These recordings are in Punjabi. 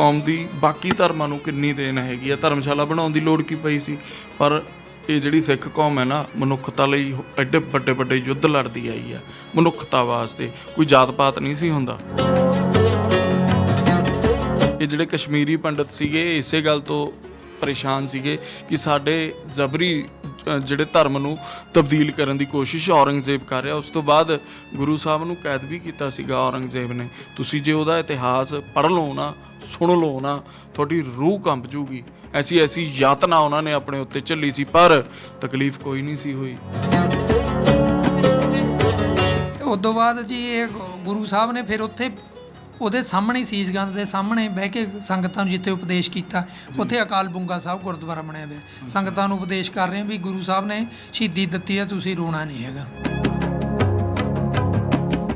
ਕੌਮ ਦੀ ਬਾਕੀ ਧਰਮਾਂ ਨੂੰ ਕਿੰਨੀ ਦੇਣ ਹੈਗੀ ਆ? ਧਰਮਸ਼ਾਲਾ ਬਣਾਉਣ ਦੀ ਲੋੜ ਕੀ ਪਈ ਸੀ? ਪਰ ਇਹ ਜਿਹੜੀ ਸਿੱਖ ਕੌਮ ਹੈ ਨਾ, ਮਨੁੱਖਤਾ ਲਈ ਐਡੇ ਵੱਡੇ ਵੱਡੇ ਯੁੱਧ ਲੜਦੀ ਆਈ ਆ, ਮਨੁੱਖਤਾ ਵਾਸਤੇ। ਕੋਈ ਜਾਤ ਪਾਤ ਨਹੀਂ ਸੀ ਹੁੰਦਾ। ਇਹ ਜਿਹੜੇ ਕਸ਼ਮੀਰੀ ਪੰਡਤ ਸੀਗੇ, ਇਸੇ ਗੱਲ ਤੋਂ ਪਰੇਸ਼ਾਨ ਸੀਗੇ ਕਿ ਸਾਡੇ ਜ਼ਬਰੀ ਜਿਹੜੇ ਧਰਮ ਨੂੰ ਤਬਦੀਲ ਕਰਨ ਦੀ ਕੋਸ਼ਿਸ਼ ਔਰੰਗਜ਼ੇਬ ਕਰ ਰਿਹਾ। ਉਸ ਤੋਂ ਬਾਅਦ ਗੁਰੂ ਸਾਹਿਬ ਨੂੰ ਕੈਦ ਵੀ ਕੀਤਾ ਸੀਗਾ ਔਰੰਗਜ਼ੇਬ ਨੇ। ਤੁਸੀਂ ਜੇ ਉਹਦਾ ਇਤਿਹਾਸ ਪੜ੍ਹ ਲਓ ਨਾ ਸੁਣ ਲਓ ਨਾ, ਤੁਹਾਡੀ ਰੂਹ ਕੰਬ ਜੂਗੀ। ਐਸੀ ਐਸੀ ਯਾਤਨਾ ਉਹਨਾਂ ਨੇ ਆਪਣੇ ਉੱਤੇ ਝੱਲੀ ਸੀ, ਪਰ ਤਕਲੀਫ ਕੋਈ ਨਹੀਂ ਸੀ ਹੋਈ। ਉਦੋਂ ਬਾਅਦ ਜੀ ਇਹ ਗੁਰੂ ਸਾਹਿਬ ਨੇ ਫਿਰ ਉੱਥੇ ਉਹਦੇ ਸਾਹਮਣੇ ਸੀਸਗੰਜ ਦੇ ਸਾਹਮਣੇ ਬਹਿ ਕੇ ਸੰਗਤਾਂ ਨੂੰ ਜਿੱਥੇ ਉਪਦੇਸ਼ ਕੀਤਾ, ਉੱਥੇ ਅਕਾਲ ਬੁੰਗਾ ਸਾਹਿਬ ਗੁਰਦੁਆਰਾ ਬਣਿਆ ਹੋਇਆ। ਸੰਗਤਾਂ ਨੂੰ ਉਪਦੇਸ਼ ਕਰ ਰਹੇ ਵੀ ਗੁਰੂ ਸਾਹਿਬ ਨੇ ਸ਼ਹੀਦੀ ਦਿੱਤੀ ਹੈ, ਤੁਸੀਂ ਰੋਣਾ ਨਹੀਂ ਹੈਗਾ।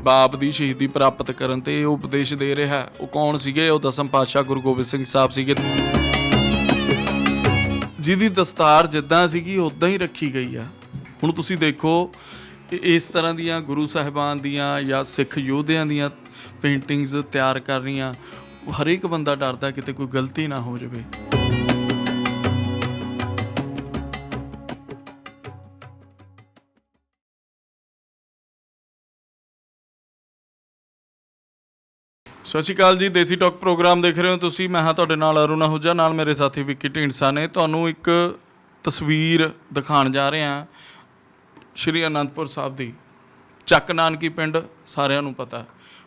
ਬਾਪ ਦੀ ਸ਼ਹੀਦੀ ਪ੍ਰਾਪਤ ਕਰਨ ਤੇ ਇਹ ਉਪਦੇਸ਼ ਦੇ ਰਿਹਾ ਹੈ। ਉਹ ਕੌਣ ਸੀਗੇ? ਉਹ ਦਸਮ ਪਾਤਸ਼ਾਹ ਗੁਰੂ ਗੋਬਿੰਦ ਸਿੰਘ ਸਾਹਿਬ ਸੀਗੇ। ਜਿਹਦੀ ਦਸਤਾਰ ਜਿੱਦਾਂ ਸੀਗੀ ਉਦਾਂ ਹੀ ਰੱਖੀ ਗਈ ਆ। ਹੁਣ ਤੁਸੀਂ ਦੇਖੋ ਕਿ ਇਸ ਤਰ੍ਹਾਂ ਦੀਆਂ ਗੁਰੂ ਸਾਹਿਬਾਨ ਦੀਆਂ ਜਾਂ ਸਿੱਖ ਯੋਧਿਆਂ ਦੀਆਂ ਪੇਂਟਿੰਗਸ ਤਿਆਰ ਕਰ ਰਹੀਆਂ। ਹਰੇਕ ਬੰਦਾ ਡਰਦਾ ਕਿਤੇ ਕੋਈ ਗਲਤੀ ਨਾ ਹੋ ਜਾਵੇ। ਸਤਿ ਸ਼੍ਰੀ ਅਕਾਲ ਜੀ, ਦੇਸੀ ਟਾਕ ਪ੍ਰੋਗਰਾਮ ਦੇਖ ਰਹੇ ਹੋ ਤੁਸੀਂ। ਮੈਂ ਹਾਂ ਤੁਹਾਡੇ ਨਾਲ ਅਰੁਣਾ ਹੁਜਾ ਨਾਲ ਮੇਰੇ ਸਾਥੀ ਵਿੱਕੀ ਢੀਂਡਸਾ ਨੇ। ਤੁਹਾਨੂੰ ਇੱਕ ਤਸਵੀਰ ਦਿਖਾਉਣ ਜਾ ਰਹੇ ਹਾਂ। ਸ਼੍ਰੀ ਅਨੰਦਪੁਰ ਸਾਹਿਬ ਦੀ। ਚੱਕ ਨਾਨਕੀ ਪਿੰਡ, ਸਾਰਿਆਂ ਨੂੰ ਪਤਾ।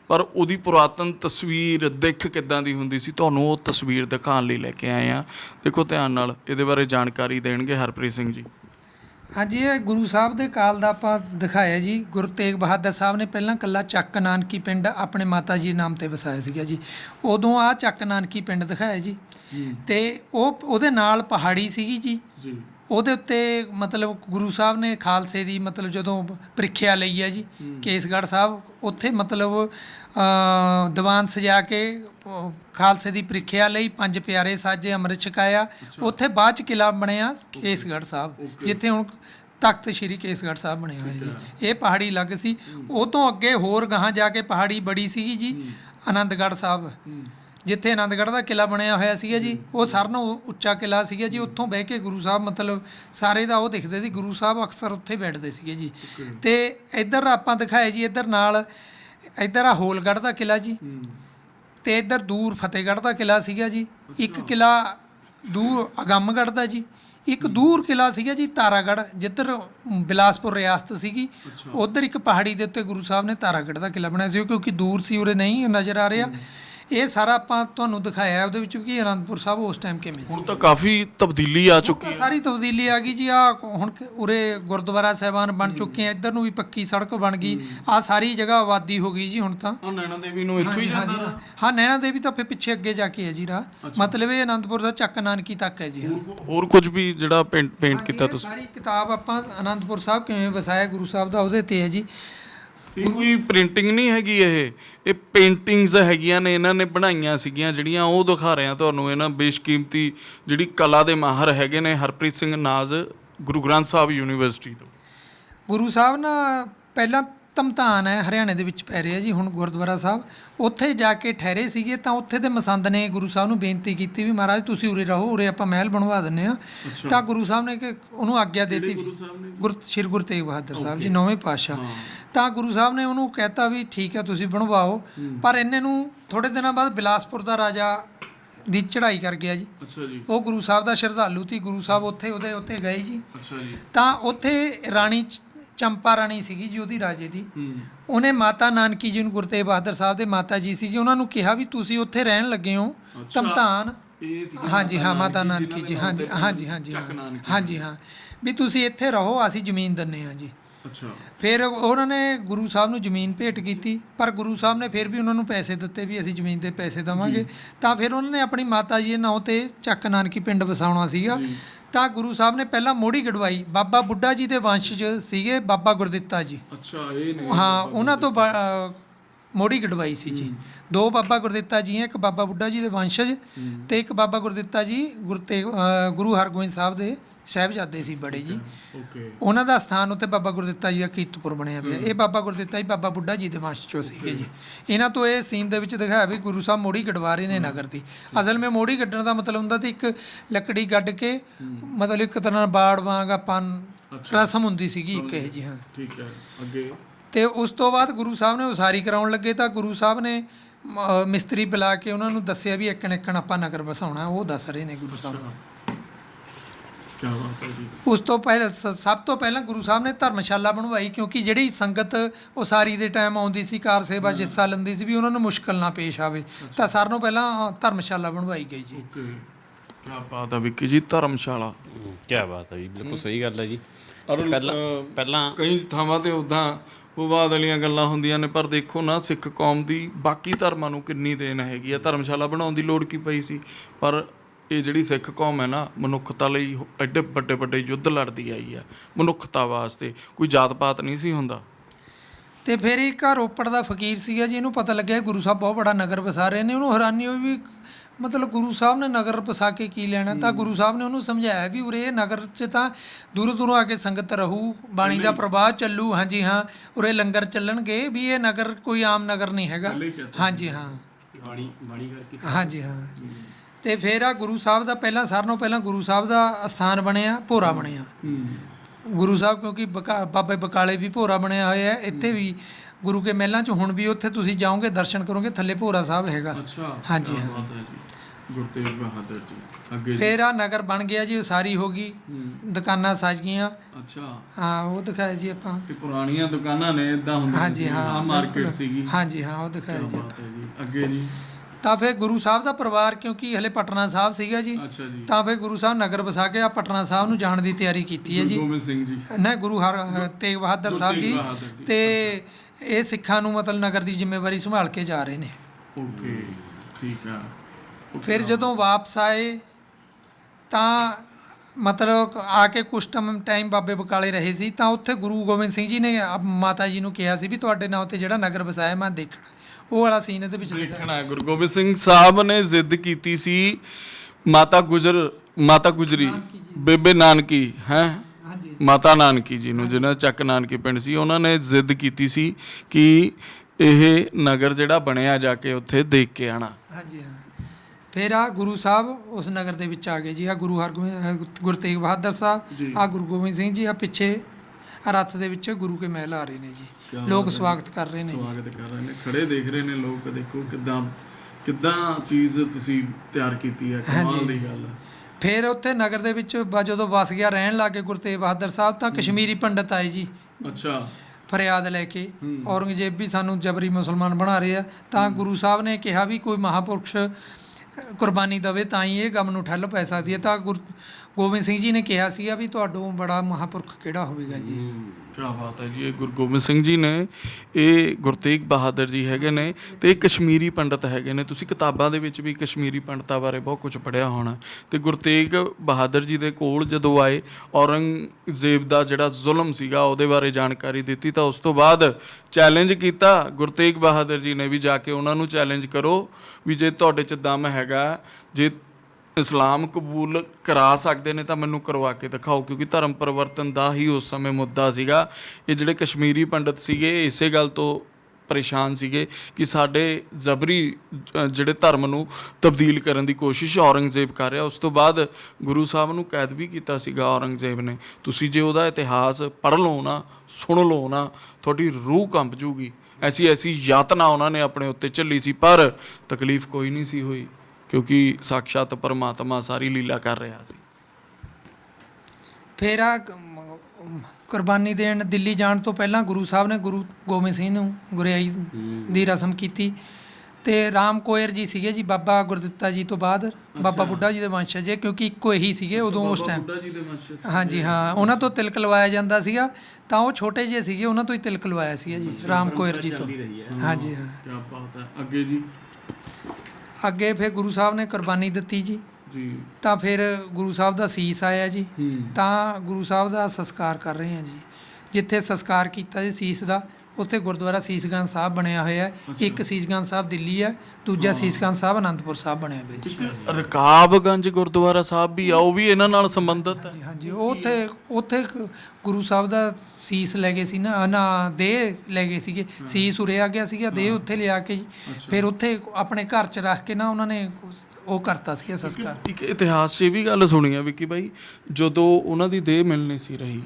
ਪਰ ਉਹਦੀ ਪੁਰਾਤਨ ਤਸਵੀਰ ਦੇਖ ਕਿੱਦਾਂ ਦੀ ਹੁੰਦੀ ਸੀ, ਤੁਹਾਨੂੰ ਉਹ ਤਸਵੀਰ ਦਿਖਾਉਣ ਲਈ ਲੈ ਕੇ ਆਏ ਆ ਦੇਖੋ ਧਿਆਨ ਨਾਲ, ਇਹਦੇ ਬਾਰੇ ਜਾਣਕਾਰੀ ਦੇਣਗੇ ਹਰਪ੍ਰੀਤ ਸਿੰਘ ਜੀ। ਹਾਂਜੀ ਇਹ ਗੁਰੂ ਸਾਹਿਬ ਦੇ ਕਾਲ ਦਾ ਆਪਾਂ ਦਿਖਾਇਆ ਜੀ। ਗੁਰੂ ਤੇਗ ਬਹਾਦਰ ਸਾਹਿਬ ਨੇ ਪਹਿਲਾਂ ਕੱਲਾ ਚੱਕ ਨਾਨਕੀ ਪਿੰਡ ਆਪਣੇ ਮਾਤਾ ਜੀ ਨਾਮ ਤੇ ਵਸਾਇਆ ਸੀਗਾ ਜੀ। ਉਦੋਂ ਆ ਚੱਕ ਨਾਨਕੀ ਪਿੰਡ ਦਿਖਾਇਆ ਜੀ। ਤੇ ਉਹ ਉਹਦੇ ਨਾਲ ਪਹਾੜੀ ਸੀਗੀ ਜੀ। ਜੀ। ਉਹਦੇ ਉੱਤੇ ਮਤਲਬ ਗੁਰੂ ਸਾਹਿਬ ਨੇ ਖਾਲਸੇ ਦੀ ਮਤਲਬ ਜਦੋਂ ਪ੍ਰੀਖਿਆ ਲਈ ਹੈ ਜੀ ਕੇਸਗੜ੍ਹ ਸਾਹਿਬ ਉੱਥੇ ਮਤਲਬ ਦੀਵਾਨ ਸਜਾ ਕੇ ਖਾਲਸੇ ਦੀ ਪ੍ਰੀਖਿਆ ਲਈ ਪੰਜ ਪਿਆਰੇ ਸਾਜੇ ਅੰਮ੍ਰਿਤ ਛਕਾਇਆ। ਉੱਥੇ ਬਾਅਦ ਚ ਕਿਲਾ ਬਣਿਆ ਕੇਸਗੜ੍ਹ ਸਾਹਿਬ ਜਿੱਥੇ ਹੁਣ ਤਖਤ ਸ੍ਰੀ ਕੇਸਗੜ੍ਹ ਸਾਹਿਬ ਬਣਿਆ ਹੋਇਆ ਜੀ। ਇਹ ਪਹਾੜੀ ਲੱਗ ਸੀ। ਉਹ ਤੋਂ ਅੱਗੇ ਹੋਰ ਗਾਹਾਂ ਜਾ ਕੇ ਪਹਾੜੀ ਬੜੀ ਸੀਗੀ ਜੀ ਆਨੰਦਗੜ੍ਹ ਸਾਹਿਬ। ਜਿੱਥੇ ਆਨੰਦਗੜ੍ਹ ਦਾ ਕਿਲਾ ਬਣਿਆ ਹੋਇਆ ਸੀਗਾ ਜੀ ਉਹ ਸਾਰਿਆਂ ਨਾਲੋਂ ਉੱਚਾ ਕਿਲਾ ਸੀਗਾ ਜੀ ਉੱਥੋਂ ਬਹਿ ਕੇ ਗੁਰੂ ਸਾਹਿਬ ਮਤਲਬ ਸਾਰੇ ਦਾ ਉਹ ਦਿਖਦੇ ਸੀ ਗੁਰੂ ਸਾਹਿਬ ਅਕਸਰ ਉੱਥੇ ਬੈਠਦੇ ਸੀਗੇ ਜੀ। ਤੇ ਇੱਧਰ ਆਪਾਂ ਦਿਖਾਏ ਜੀ ਇੱਧਰ ਨਾਲ ਇੱਧਰ ਆ ਹੋਲਗੜ੍ਹ ਦਾ ਕਿਲਾ ਜੀ। ਤੇ ਇੱਧਰ ਦੂਰ ਫਤਿਹਗੜ੍ਹ ਦਾ ਕਿਲਾ ਸੀਗਾ ਜੀ। ਇੱਕ ਕਿਲਾ ਦੂਰ ਅਗੰਮਗੜ੍ਹ ਦਾ ਜੀ। ਇੱਕ ਦੂਰ ਕਿਲਾ ਸੀਗਾ ਜੀ ਤਾਰਾਗੜ੍ਹ ਜਿੱਧਰ ਬਿਲਾਸਪੁਰ ਰਿਆਸਤ ਸੀਗੀ। ਉਧਰ ਇੱਕ ਪਹਾੜੀ ਦੇ ਉੱਤੇ ਗੁਰੂ ਸਾਹਿਬ ਨੇ ਤਾਰਾਗੜ੍ਹ ਦਾ ਕਿਲਾ ਬਣਾਇਆ ਸੀ ਕਿਉਂਕਿ ਦੂਰ ਸੀ ਉਰੇ ਨਹੀਂ ਨਜ਼ਰ ਆ ਰਿਹਾ। ਇਹ ਸਾਰਾ ਆਪਾਂ ਤੁਹਾਨੂੰ ਦਿਖਾਇਆ ਉਹਦੇ ਵਿੱਚ ਕਿ ਅਨੰਦਪੁਰ ਸਾਹਿਬ ਉਸ ਟਾਈਮ ਕਿਵੇਂ ਸੀ। ਹੁਣ ਤਾਂ ਕਾਫੀ ਤਬਦੀਲੀ ਆ ਚੁੱਕੀ ਹੈ। ਸਾਰੀ ਤਬਦੀਲੀ ਆ ਗਈ ਜੀ ਆ ਹੁਣ ਉਰੇ ਗੁਰਦੁਆਰਾ ਸਾਹਿਬਾਨ ਬਣ ਚੁੱਕੇ ਆ ਇੱਧਰ ਨੂੰ ਵੀ ਪੱਕੀ ਸੜਕ ਬਣ ਗਈ ਆ ਸਾਰੀ ਜਗ੍ਹਾ ਆਬਾਦੀ ਹੋ ਗਈ ਜੀ ਹੁਣ ਤਾਂ। ਨੈਣਾ ਦੇਵੀ ਨੂੰ ਇੱਥੋਂ ਹੀ ਹਾਂਜੀ ਹਾਂ। ਹਾਂ ਨੈਣਾ ਦੇਵੀ ਤਾਂ ਫਿਰ ਪਿੱਛੇ ਅੱਗੇ ਜਾ ਕੇ ਹੈ ਜੀ ਰਾਹ। ਮਤਲਬ ਇਹ ਆਨੰਦਪੁਰ ਦਾ ਚੱਕ ਨਾਨਕੀ ਤੱਕ ਹੈ ਜੀ ਹੋਰ ਕੁਝ ਵੀ ਜਿਹੜਾ ਪੇਂਟ ਪੇਂਟ ਕੀਤਾ ਤੁਸੀਂ? ਸਾਰੀ ਕਿਤਾਬ ਆਪਾਂ ਆਨੰਦਪੁਰ ਸਾਹਿਬ ਕਿਵੇਂ ਵਸਾਇਆ ਗੁਰੂ ਸਾਹਿਬ ਦਾ ਉਹਦੇ ਤੇ ਹੈ ਜੀ। ਕੋਈ ਪ੍ਰਿੰਟਿੰਗ ਨਹੀਂ ਹੈਗੀ ਇਹ। ਇਹ ਪੇਂਟਿੰਗਸ ਹੈਗੀਆਂ ਨੇ ਇਹਨਾਂ ਨੇ ਬਣਾਈਆਂ ਸੀਗੀਆਂ ਜਿਹੜੀਆਂ ਉਹ ਦਿਖਾ ਰਿਹਾ ਤੁਹਾਨੂੰ ਇਹਨਾਂ ਬੇਸ਼ਕੀਮਤੀ ਜਿਹੜੀ ਕਲਾ ਦੇ ਮਾਹਰ ਹੈਗੇ ਨੇ ਹਰਪ੍ਰੀਤ ਸਿੰਘ ਨਾਜ਼ ਗੁਰੂ ਗ੍ਰੰਥ ਸਾਹਿਬ ਯੂਨੀਵਰਸਿਟੀ ਤੋਂ। ਗੁਰੂ ਸਾਹਿਬ ਨਾ ਪਹਿਲਾਂ ਧਮਧਾਨ ਹੈ ਹਰਿਆਣੇ ਦੇ ਵਿੱਚ ਪੈ ਰਿਹਾ ਜੀ ਹੁਣ ਗੁਰਦੁਆਰਾ ਸਾਹਿਬ। ਉੱਥੇ ਜਾ ਕੇ ਠਹਿਰੇ ਸੀਗੇ ਤਾਂ ਉੱਥੇ ਦੇ ਮਸੰਦ ਨੇ ਗੁਰੂ ਸਾਹਿਬ ਨੂੰ ਬੇਨਤੀ ਕੀਤੀ ਵੀ ਮਹਾਰਾਜ ਤੁਸੀਂ ਉਰੇ ਰਹੋ ਉਰੇ ਆਪਾਂ ਮਹਿਲ ਬਣਵਾ ਦਿੰਨੇ ਆ ਤਾਂ ਗੁਰੂ ਸਾਹਿਬ ਨੇ ਕਿ ਉਹਨੂੰ ਆਗਿਆ ਦਿੱਤੀ। ਗੁਰ ਸ਼੍ਰੀ ਗੁਰੂ ਤੇਗ ਬਹਾਦਰ ਸਾਹਿਬ ਜੀ ਨੌਵੇਂ ਪਾਤਸ਼ਾਹ। ਤਾਂ ਗੁਰੂ ਸਾਹਿਬ ਨੇ ਉਹਨੂੰ ਕਹਿਤਾ ਵੀ ਠੀਕ ਹੈ ਤੁਸੀਂ ਬਣਵਾਓ। ਪਰ ਇਹਨੇ ਨੂੰ ਥੋੜੇ ਦਿਨਾਂ ਬਾਅਦ ਬਿਲਾਸਪੁਰ ਦਾ ਰਾਜਾ ਦੀ ਚੜ੍ਹਾਈ ਕਰ ਗਿਆ ਜੀ। ਅੱਛਾ ਜੀ। ਉਹ ਗੁਰੂ ਸਾਹਿਬ ਦਾ ਸ਼ਰਧਾਲੂ ਸੀ ਗੁਰੂ ਸਾਹਿਬ ਉੱਥੇ ਉਹਦੇ ਉੱਤੇ ਗਏ ਜੀ। ਅੱਛਾ ਜੀ। ਤਾਂ ਉੱਥੇ ਰਾਣੀ ਚੰਪਾ ਰਾਣੀ ਸੀਗੀ ਜੀ ਉਹਦੀ ਰਾਜੇ ਦੀ। ਉਹਨੇ ਮਾਤਾ ਨਾਨਕੀ ਜੀ ਨੂੰ ਗੁਰੂ ਤੇਗ ਬਹਾਦਰ ਸਾਹਿਬ ਦੇ ਮਾਤਾ ਜੀ ਸੀਗੇ ਉਹਨਾਂ ਨੂੰ ਕਿਹਾ ਵੀ ਤੁਸੀਂ ਉੱਥੇ ਰਹਿਣ ਲੱਗੇ ਹੋ ਸੀ ਹਾਂਜੀ ਹਾਂ ਮਾਤਾ ਨਾਨਕੀ ਜੀ ਹਾਂਜੀ ਹਾਂਜੀ ਹਾਂਜੀ। ਹਾਂਜੀ ਹਾਂ। ਵੀ ਤੁਸੀਂ ਇੱਥੇ ਰਹੋ ਅਸੀਂ ਜ਼ਮੀਨ ਦਿੰਨੇ ਆ ਜੀ। ਅੱਛਾ। ਫਿਰ ਉਹਨਾਂ ਨੇ ਗੁਰੂ ਸਾਹਿਬ ਨੂੰ ਜ਼ਮੀਨ ਭੇਟ ਕੀਤੀ ਪਰ ਗੁਰੂ ਸਾਹਿਬ ਨੇ ਫਿਰ ਵੀ ਉਹਨਾਂ ਨੂੰ ਪੈਸੇ ਦਿੱਤੇ ਵੀ ਅਸੀਂ ਜ਼ਮੀਨ ਦੇ ਪੈਸੇ ਦੇਵਾਂਗੇ। ਤਾਂ ਫਿਰ ਉਹਨਾਂ ਨੇ ਆਪਣੀ ਮਾਤਾ ਜੀ ਦੇ ਨਾਂ ਤੇ ਚੱਕ ਨਾਨਕੀ ਪਿੰਡ ਵਸਾਉਣਾ ਸੀਗਾ। ਤਾਂ ਗੁਰੂ ਸਾਹਿਬ ਨੇ ਪਹਿਲਾਂ ਮੋੜੀ ਗੜਵਾਈ ਬਾਬਾ ਬੁੱਢਾ ਜੀ ਦੇ ਵੰਸ਼ 'ਚ ਸੀਗੇ ਬਾਬਾ ਗੁਰਦਿੱਤਾ ਜੀ। ਅੱਛਾ ਇਹ ਨੇ। ਹਾਂ ਉਹਨਾਂ ਤੋਂ ਮੋੜੀ ਗੜਵਾਈ ਸੀ ਜੀ। ਦੋ ਬਾਬਾ ਗੁਰਦਿੱਤਾ ਜੀ ਹੈ ਇੱਕ ਬਾਬਾ ਬੁੱਢਾ ਜੀ ਦੇ ਵੰਸ਼ਜ ਤੇ ਇੱਕ ਬਾਬਾ ਗੁਰਦਿੱਤਾ ਜੀ ਤੇ ਗੁਰੂ ਹਰਗੋਬਿੰਦ ਸਾਹਿਬ ਦੇ ਸਾਹਿਬਜ਼ਾਦੇ ਸੀ ਬੜੇ ਜੀ। ਓਕੇ। ਉਹਨਾਂ ਦਾ ਸਥਾਨ ਉੱਤੇ ਬਾਬਾ ਗੁਰਦਿੱਤਾ ਜੀ ਦਾ ਕੀਰਤਪੁਰ ਬਣਿਆ ਪਿਆ। ਇਹ ਬਾਬਾ ਗੁਰਦਿੱਤਾ ਜੀ ਬਾਬਾ ਬੁੱਢਾ ਜੀ ਦੇ ਵੰਸ਼ ਚੋਂ ਸੀਗੇ ਜੀ। ਇਹਨਾਂ ਤੋਂ ਇਹ ਸੀਨ ਦੇ ਵਿੱਚ ਦਿਖਾਇਆ ਵੀ ਗੁਰੂ ਸਾਹਿਬ ਮੋੜੀ ਗੜਵਾ ਰਹੇ ਨੇ ਨਗਰ ਦੀ। ਅਸਲ ਵਿੱਚ ਮੋੜੀ ਗੱਡਣ ਦਾ ਮਤਲਬ ਹੁੰਦਾ ਸੀ ਇੱਕ ਲੱਕੜੀ ਗੱਡ ਕੇ ਮਤਲਬ ਇੱਕ ਤਰ੍ਹਾਂ ਨਾਲ ਬਾੜ ਵਾਂਗ ਆਪਾਂ ਰਸਮ ਹੁੰਦੀ ਸੀਗੀ ਇੱਕ ਇਹ ਜੀ ਹਾਂ। ਠੀਕ ਹੈ ਅੱਗੇ। ਤੇ ਉਸ ਤੋਂ ਬਾਅਦ ਗੁਰੂ ਸਾਹਿਬ ਨੇ ਉਸਾਰੀ ਕਰਾਉਣ ਲੱਗੇ ਤਾਂ ਗੁਰੂ ਸਾਹਿਬ ਨੇ ਮਿਸਤਰੀ ਬੁਲਾ ਕੇ ਉਹਨਾਂ ਨੂੰ ਦੱਸਿਆ ਵੀ ਇੱਕਣ ਇੱਕਣ ਆਪਾਂ ਨਗਰ ਵਸਾਉਣਾ ਉਹ ਦੱਸ ਰਹੇ ਨੇ ਗੁਰੂ ਸਾਹਿਬ। ਕੀ ਬਾਤ ਹੈ ਜੀ। ਉਸ ਤੋਂ ਪਹਿਲਾਂ ਸ- ਸਭ ਤੋਂ ਪਹਿਲਾਂ ਗੁਰੂ ਸਾਹਿਬ ਨੇ ਧਰਮਸ਼ਾਲਾ ਬਣਵਾਈ ਕਿਉਂਕਿ ਜਿਹੜੀ ਸੰਗਤ ਉਸਾਰੀ ਦੇ ਟਾਈਮ ਆਉਂਦੀ ਸੀ ਕਾਰ ਸੇਵਾ 'ਚ ਹਿੱਸਾ ਲੈਂਦੀ ਸੀ ਵੀ ਉਹਨਾਂ ਨੂੰ ਮੁਸ਼ਕਲ ਨਾ ਪੇਸ਼ ਆਵੇ ਤਾਂ ਸਾਰਿਆਂ ਨੂੰ ਪਹਿਲਾਂ ਧਰਮਸ਼ਾਲਾ ਬਣਵਾਈ ਗਈ ਜੀ। ਕੀ ਬਾਤ ਹੈ ਵਿੱਕੀ ਜੀ ਧਰਮਸ਼ਾਲਾ। ਕੀ ਬਾਤ ਹੈ ਜੀ ਬਿਲਕੁਲ ਸਹੀ ਗੱਲ ਹੈ ਜੀ। ਔਰ ਪਹਿਲਾਂ ਪਹਿਲਾਂ ਕਈ ਥਾਵਾਂ ਤੇ ਉਦਾਂ ਵਿਵਾਦ ਵਾਲੀਆਂ ਗੱਲਾਂ ਹੁੰਦੀਆਂ ਨੇ ਪਰ ਦੇਖੋ ਨਾ ਸਿੱਖ ਕੌਮ ਦੀ ਬਾਕੀ ਧਰਮਾਂ ਨੂੰ ਕਿੰਨੀ ਦੇਣ ਹੈਗੀ ਆ। ਧਰਮਸ਼ਾਲਾ ਬਣਾਉਣ ਦੀ ਲੋੜ ਕੀ ਪਈ ਸੀ? ਪਰ ਇਹ ਜਿਹੜੀ ਸਿੱਖ ਕੌਮ ਹੈ ਨਾ ਮਨੁੱਖਤਾ ਲਈ ਹੋ- ਐਡੇ ਵੱਡੇ ਵੱਡੇ ਯੁੱਧ ਲੜਦੀ ਆਈ ਆ ਮਨੁੱਖਤਾ ਵਾਸਤੇ। ਕੋਈ ਜਾਤ ਪਾਤ ਨਹੀਂ ਸੀ ਹੁੰਦਾ। ਤੇ ਫਿਰ ਇੱਕ ਆ ਰੋਪੜ ਦਾ ਫਕੀਰ ਸੀਗਾ ਜੀ ਇਹਨੂੰ ਪਤਾ ਲੱਗਿਆ ਗੁਰੂ ਸਾਹਿਬ ਬਹੁਤ ਵੱਡਾ ਨਗਰ ਵਸਾ ਰਹੇ ਨੇ ਉਹਨੂੰ ਹੈਰਾਨੀ ਹੋਈ ਵੀ ਮਤਲਬ ਗੁਰੂ ਸਾਹਿਬ ਨੇ ਨਗਰ ਵਸਾ ਕੇ ਕੀ ਲੈਣਾ? ਤਾਂ ਗੁਰੂ ਸਾਹਿਬ ਨੇ ਉਹਨੂੰ ਸਮਝਾਇਆ ਵੀ ਉਰੇ ਇਹ ਨਗਰ 'ਚ ਤਾਂ ਦੂਰੋਂ ਦੂਰੋਂ ਆ ਕੇ ਸੰਗਤ ਰਹੂ ਬਾਣੀ ਦਾ ਪ੍ਰਵਾਹ ਚੱਲੂ ਹਾਂਜੀ ਹਾਂ ਉਰੇ ਲੰਗਰ ਚੱਲਣਗੇ ਵੀ ਇਹ ਨਗਰ ਕੋਈ ਆਮ ਨਗਰ ਨਹੀਂ ਹੈਗਾ। ਹਾਂਜੀ ਹਾਂ। ਬਾਣੀ ਬਾਣੀ ਕਰਕੇ ਹਾਂਜੀ ਹਾਂ। ਤੇ ਫਿਰ ਆ ਗੁਰੂ ਸਾਹਿਬ ਦਾ ਪਹਿਲਾਂ ਸਾਰਿਆਂ ਨਾਲੋਂ ਪਹਿਲਾਂ ਗੁਰੂ ਸਾਹਿਬ ਦਾ ਅਸਥਾਨ ਬਣਿਆ ਭੋਰਾ ਬਣਿਆ। ਗੁਰੂ ਸਾਹਿਬ ਕਿਉਂਕਿ ਬਾਬੇ ਬਕਾਲੇ ਵੀ ਭੋਰਾ ਬਣਿਆ ਹੋਇਆ ਹੈ ਇੱਥੇ ਵੀ ਗੁਰੂ ਕੇ ਮਹਿਲਾਂ 'ਚ ਹੁਣ ਵੀ ਉੱਥੇ ਤੁਸੀਂ ਜਾਓਗੇ ਦਰਸ਼ਨ ਕਰੋਗੇ ਥੱਲੇ ਭੋਰਾ ਸਾਹਿਬ ਹੈਗਾ। ਅੱਛਾ ਹਾਂਜੀ, ਹਾਂ। ਬਾਤ ਹੈ ਜੀ। ਗੁਰਤੇਗ ਬਹਾਦਰ ਜੀ ਅੱਗੇ ਨਗਰ ਬਣ ਗਿਆ ਜੀ ਉਸਾਰੀ ਹੋ ਗਈ ਦੁਕਾਨਾਂ ਸਜ ਗਈਆਂ ਅੱਛਾ। ਹਾਂ ਉਹ ਦਿਖਾਇਆ ਜੀ ਆਪਾਂ। ਇਹ ਪੁਰਾਣੀਆਂ ਦੁਕਾਨਾਂ ਨੇ ਇਦਾਂ ਹੁੰਦੀਆਂ ਹਾਂਜੀ ਹਾਂ। ਮਾਰਕੀਟ। ਸੀਗੀ। ਹਾਂਜੀ ਹਾਂ ਉਹ ਦਿਖਾਇਆ ਜੀ। ਅੱਗੇ ਜੀ। ਤਾਂ ਫਿਰ ਗੁਰੂ ਸਾਹਿਬ ਦਾ ਪਰਿਵਾਰ ਕਿਉਂਕਿ ਹਲੇ ਪਟਨਾ ਸਾਹਿਬ ਸੀਗਾ ਜੀ ਅੱਛਾ ਜੀ। ਤਾਂ ਫਿਰ ਗੁਰੂ ਸਾਹਿਬ ਨਗਰ ਵਸਾ ਕੇ ਆ ਪਟਨਾ ਸਾਹਿਬ ਨੂੰ ਜਾਣ ਦੀ ਤਿਆਰੀ ਕੀਤੀ ਹੈ ਜੀ। ਗੋਬਿੰਦ ਸਿੰਘ ਜੀ। ਨਾ ਗੁਰੂ ਹਰ ਤੇਗ ਬਹਾਦਰ ਸਾਹਿਬ ਜੀ। ਤੇ ਇਹ ਸਿੱਖਾਂ ਨੂੰ ਮਤਲਬ ਨਗਰ ਦੀ ਜ਼ਿੰਮੇਵਾਰੀ ਸੰਭਾਲ ਕੇ ਜਾ ਰਹੇ ਨੇ। ਓਕੇ ਠੀਕ ਆ। ਫਿਰ ਜਦੋਂ ਵਾਪਸ ਆਏ ਤਾਂ ਮਤਲਬ ਆ ਕੇ ਟਮ ਟਾਈਮ ਬਾਬੇ ਬਕਾਲੇ ਰਹੇ ਸੀ। ਤਾਂ ਉੱਥੇ ਗੁਰੂ ਗੋਬਿੰਦ ਸਿੰਘ ਜੀ ਨੇ ਮਾਤਾ ਜੀ ਨੂੰ ਕਿਹਾ ਸੀ ਵੀ ਤੁਹਾਡੇ ਨਾਂ ਤੇ ਜਿਹੜਾ ਨਗਰ ਵਸਾਇਆ ਮੈਂ ਦੇਖਣਾ। ਉਹ ਵਾਲਾ ਸੀਨ ਇਹਦੇ ਵਿੱਚ ਦੇਖਣਾ ਹੈ, ਗੁਰੂ ਗੋਬਿੰਦ ਸਿੰਘ ਸਾਹਿਬ ਨੇ ਜ਼ਿੱਦ ਕੀਤੀ ਸੀ ਮਾਤਾ ਗੁਜਰ ਮਾਤਾ ਗੁਜਰੀ ਬੇਬੇ ਨਾਨਕੀ ਹੈ? ਹਾਂਜੀ। ਮਾਤਾ ਨਾਨਕੀ ਜੀ ਨੂੰ ਜਿਹਨਾਂ ਦਾ ਚੱਕ ਨਾਨਕੀ ਪਿੰਡ ਸੀ ਉਹਨਾਂ ਨੇ ਜ਼ਿੱਦ ਕੀਤੀ ਸੀ ਕਿ ਇਹ ਨਗਰ ਜਿਹੜਾ ਬਣਿਆ ਜਾ ਕੇ ਉੱਥੇ ਦੇਖ ਕੇ ਆਣਾ। ਹਾਂਜੀ ਹਾਂ। ਫਿਰ ਆ ਗੁਰੂ ਸਾਹਿਬ ਉਸ ਨਗਰ ਦੇ ਵਿੱਚ ਆ ਗਏ ਜੀ ਆ ਗੁਰੂ ਹਰਗੋਬਿੰਦ ਗੁਰੂ ਤੇਗ ਬਹਾਦਰ ਸਾਹਿਬ ਆ ਗੁਰੂ ਗੋਬਿੰਦ ਸਿੰਘ ਜੀ ਆ ਪਿੱਛੇ ਰੱਥ ਦੇ ਵਿੱਚ ਗੁਰੂ ਕੇ ਮਹਿਲ ਆ ਰਹੇ ਨੇ ਜੀ। ਲੋਕ ਸਵਾਗਤ ਕਰ ਰਹੇ ਨੇ ਜੀ। ਸਵਾਗਤ ਕਰ ਰਹੇ ਨੇ। ਖੜੇ ਦੇਖ ਰਹੇ ਨੇ ਲੋਕ ਦੇਖੋ ਕਿਦਾਂ ਕਿਦਾਂ ਚੀਜ਼ ਤੁਸੀਂ ਤਿਆਰ ਕੀਤੀ ਹੈ ਕਮਾਲ ਦੀ ਗੱਲ ਹੈ। ਫਿਰ ਉੱਥੇ ਨਗਰ ਦੇ ਵਿੱਚ ਜਦੋਂ ਵਸ ਗਿਆ ਰਹਿਣ ਲੱਗੇ ਗੁਰੂ ਤੇਗ ਬਹਾਦਰ ਸਾਹਿਬ ਤਾਂ ਕਸ਼ਮੀਰੀ ਪੰਡਤ ਆਏ ਜੀ। ਅੱਛਾ। ਫਰਿਆਦ ਲੈ ਕੇ। ਔਰੰਗਜ਼ੇਬ ਵੀ ਸਾਨੂੰ ਜਬਰੀ ਮੁਸਲਮਾਨ ਬਣਾ ਰਹੇ ਤਾਂ ਗੁਰੂ ਸਾਹਿਬ ਨੇ ਕਿਹਾ ਵੀ ਕੋਈ ਮਹਾਪੁਰਖ ਅ, ਕੁਰਬਾਨੀ ਦਵੇ ਤਾਂ ਹੀ ਇਹ ਕੰਮ ਨੂੰ ਠੱਲ ਪੈ ਸਕਦੀ ਹੈ। ਤਾਂ ਗੁਰ ਗੋਬਿੰਦ ਸਿੰਘ ਜੀ ਨੇ ਕਿਹਾ ਸੀਗਾ ਵੀ ਤੁਹਾਡੋਂ ਬੜਾ ਮਹਾਪੁਰਖ ਕਿਹੜਾ ਹੋਵੇਗਾ ਜੀ। ਕੀ ਬਾਤ ਹੈ ਜੀ, ਇਹ ਗੁਰੂ ਗੋਬਿੰਦ ਸਿੰਘ ਜੀ ਨੇ, ਇਹ ਗੁਰਤੇਗ ਬਹਾਦਰ ਜੀ ਹੈਗੇ ਨੇ ਤੇ ਇਹ ਕਸ਼ਮੀਰੀ ਪੰਡਤ ਹੈਗੇ ਨੇ। ਤੁਸੀਂ ਕਿਤਾਬਾਂ ਦੇ ਵਿੱਚ ਵੀ ਕਸ਼ਮੀਰੀ ਪੰਡਤਾਂ ਬਾਰੇ ਬਹੁਤ ਕੁਝ ਪੜ੍ਹਿਆ ਹੋਣਾ। ਤੇ ਗੁਰਤੇਗ ਬਹਾਦਰ ਜੀ ਦੇ ਕੋਲ ਜਦੋਂ ਆਏ, ਔਰੰਗਜ਼ੇਬ ਦਾ ਜਿਹੜਾ ਜ਼ੁਲਮ ਸੀਗਾ ਉਹਦੇ ਬਾਰੇ ਜਾਣਕਾਰੀ ਦਿੱਤੀ ਤਾਂ ਉਸ ਤੋਂ ਬਾਅਦ ਚੈਲੰਜ ਕੀਤਾ। ਗੁਰਤੇਗ ਬਹਾਦਰ ਜੀ ਨੇ ਵੀ ਜਾ ਕੇ ਉਹਨਾਂ ਨੂੰ ਚੈਲੰਜ ਕਰੋ ਵੀ ਜੇ ਤੁਹਾਡੇ ਚ ਦਮ ਹੈਗਾ, ਜੇ ਇਸਲਾਮ ਕਬੂਲ ਕਰਾ ਸਕਦੇ ਨੇ ਤਾਂ ਮੈਨੂੰ ਕਰਵਾ ਕੇ ਦਿਖਾਓ, ਕਿਉਂਕਿ ਧਰਮ ਪਰਿਵਰਤਨ ਦਾ ਹੀ ਉਸ ਸਮੇਂ ਮੁੱਦਾ ਸੀਗਾ। ਇਹ ਜਿਹੜੇ ਕਸ਼ਮੀਰੀ ਪੰਡਤ ਸੀਗੇ, ਇਸੇ ਗੱਲ ਤੋਂ ਪਰੇਸ਼ਾਨ ਸੀਗੇ ਕਿ ਸਾਡੇ ਜ਼ਬਰੀ ਜਿਹੜੇ ਧਰਮ ਨੂੰ ਤਬਦੀਲ ਕਰਨ ਦੀ ਕੋਸ਼ਿਸ਼ ਔਰੰਗਜ਼ੇਬ ਕਰ ਰਿਹਾ। ਉਸ ਤੋਂ ਬਾਅਦ ਗੁਰੂ ਸਾਹਿਬ ਨੂੰ ਕੈਦ ਵੀ ਕੀਤਾ ਸੀਗਾ ਔਰੰਗਜ਼ੇਬ ਨੇ। ਤੁਸੀਂ ਜੇ ਉਹਦਾ ਇਤਿਹਾਸ ਪੜ੍ਹ ਲਓ ਨਾ, ਸੁਣ ਲਓ ਨਾ, ਤੁਹਾਡੀ ਰੂਹ ਕੰਬ ਜੂਗੀ। ਐਸੀ ਐਸੀ ਯਾਤਨਾ ਉਹਨਾਂ ਨੇ ਆਪਣੇ ਉੱਤੇ ਝੱਲੀ ਸੀ, ਪਰ ਤਕਲੀਫ ਕੋਈ ਨਹੀਂ ਸੀ ਹੋਈ। ਕਿਉਂਕਿ ਸਾਕਸ਼ਾਤ ਪਰਮਾਤਮਾ ਸਾਰੀ ਲੀਲਾ ਕਰ ਰਿਹਾ ਸੀ। ਫਿਰ ਆ ਕੁਰਬਾਨੀ ਦੇਣ ਦਿੱਲੀ ਜਾਣ ਤੋਂ ਪਹਿਲਾਂ ਗੁਰੂ ਸਾਹਿਬ ਨੇ ਗੁਰੂ ਗੋਬਿੰਦ ਸਿੰਘ ਨੂੰ ਗੁਰਿਆਈ ਦੀ ਰਸਮ ਕੀਤੀ ਤੇ ਰਾਮ ਕੋਇਰ ਜੀ ਸੀਗੇ ਜੀ ਬਾਬਾ ਗੁਰਦਿੱਤਾ ਜੀ ਤੋਂ ਬਾਅਦ ਬਾਬਾ ਬੁੱਢਾ ਜੀ ਦੇ ਵੰਸ਼ਜ ਹੈ ਕਿਉਂਕਿ ਇੱਕੋ ਇਹੀ ਸੀਗੇ ਉਦੋਂ ਉਸ ਟਾਈਮ ਜੀ ਹਾਂਜੀ ਹਾਂ ਉਹਨਾਂ ਤੋਂ ਤਿਲਕ ਲਵਾਇਆ ਜਾਂਦਾ ਸੀਗਾ ਤਾਂ ਉਹ ਛੋਟੇ ਜਿਹੇ ਸੀਗੇ ਉਹਨਾਂ ਤੋਂ ਹੀ ਤਿਲਕ ਲਵਾਇਆ ਸੀਗਾ ਜੀ ਰਾਮ ਕੋਇਰ ਜੀ ਤੋਂ। ਹਾਂਜੀ ਹਾਂ। ਕੀ ਬਾਤ ਹੈ। ਅੱਗੇ ਜੀ ਅੱਗੇ ਫਿਰ ਗੁਰੂ ਸਾਹਿਬ ਨੇ ਕੁਰਬਾਨੀ ਦਿੱਤੀ ਜੀ। ਜੀ। ਤਾਂ ਫਿਰ ਗੁਰੂ ਸਾਹਿਬ ਦਾ ਸੀਸ ਆਇਆ ਜੀ। ਤਾਂ ਗੁਰੂ ਸਾਹਿਬ ਦਾ ਸੰਸਕਾਰ ਕਰ ਰਹੇ ਹਾਂ ਜੀ। ਜਿੱਥੇ ਸੰਸਕਾਰ ਕੀਤਾ ਜੀ ਸੀਸ ਦਾ ਉੱਥੇ ਗੁਰਦੁਆਰਾ ਸੀਸਗੰਜ ਸਾਹਿਬ ਬਣਿਆ ਹੋਇਆ ਹੈ। ਇੱਕ ਸੀਸਗੰਜ ਸਾਹਿਬ ਦਿੱਲੀ ਹੈ ਦੂਜਾ ਸੀਸਗੰਜ ਸਾਹਿਬ ਅਨੰਦਪੁਰ ਸਾਹਿਬ ਬਣਿਆ ਹੋਇਆ ਜੀ ਰਕਾਬਗੰਜ ਗੁਰਦੁਆਰਾ ਸਾਹਿਬ ਵੀ ਆ ਉਹ ਵੀ ਇਹਨਾਂ ਨਾਲ ਸੰਬੰਧਿਤ ਹੈ? ਹਾਂਜੀ ਉਹ ਉੱਥੇ ਉੱਥੇ ਗੁਰੂ ਸਾਹਿਬ ਦਾ ਸੀਸ ਲੈ ਗਏ ਸੀ ਨਾ ਨਾ ਦੇ ਲੈ ਗਏ ਸੀਗੇ। ਸੀਸ ਉਰੇ ਆ ਗਿਆ ਸੀਗਾ ਦੇ ਉੱਥੇ ਲਿਆ ਕੇ ਫਿਰ ਉੱਥੇ ਆਪਣੇ ਘਰ ਚ ਰੱਖ ਕੇ ਨਾ ਉਹਨਾਂ ਨੇ ਉਹ ਕਰਤਾ ਸੀ ਸੰਸਕਾਰ। ਇੱਕ ਇਤਿਹਾਸ 'ਚ ਇਹ ਵੀ ਗੱਲ ਸੁਣੀ ਆ ਵਿੱਕੀ ਬਾਈ ਜਦੋਂ ਉਹਨਾਂ ਦੀ ਦੇਹ ਮਿਲਣੀ ਸੀ ਰਹੀ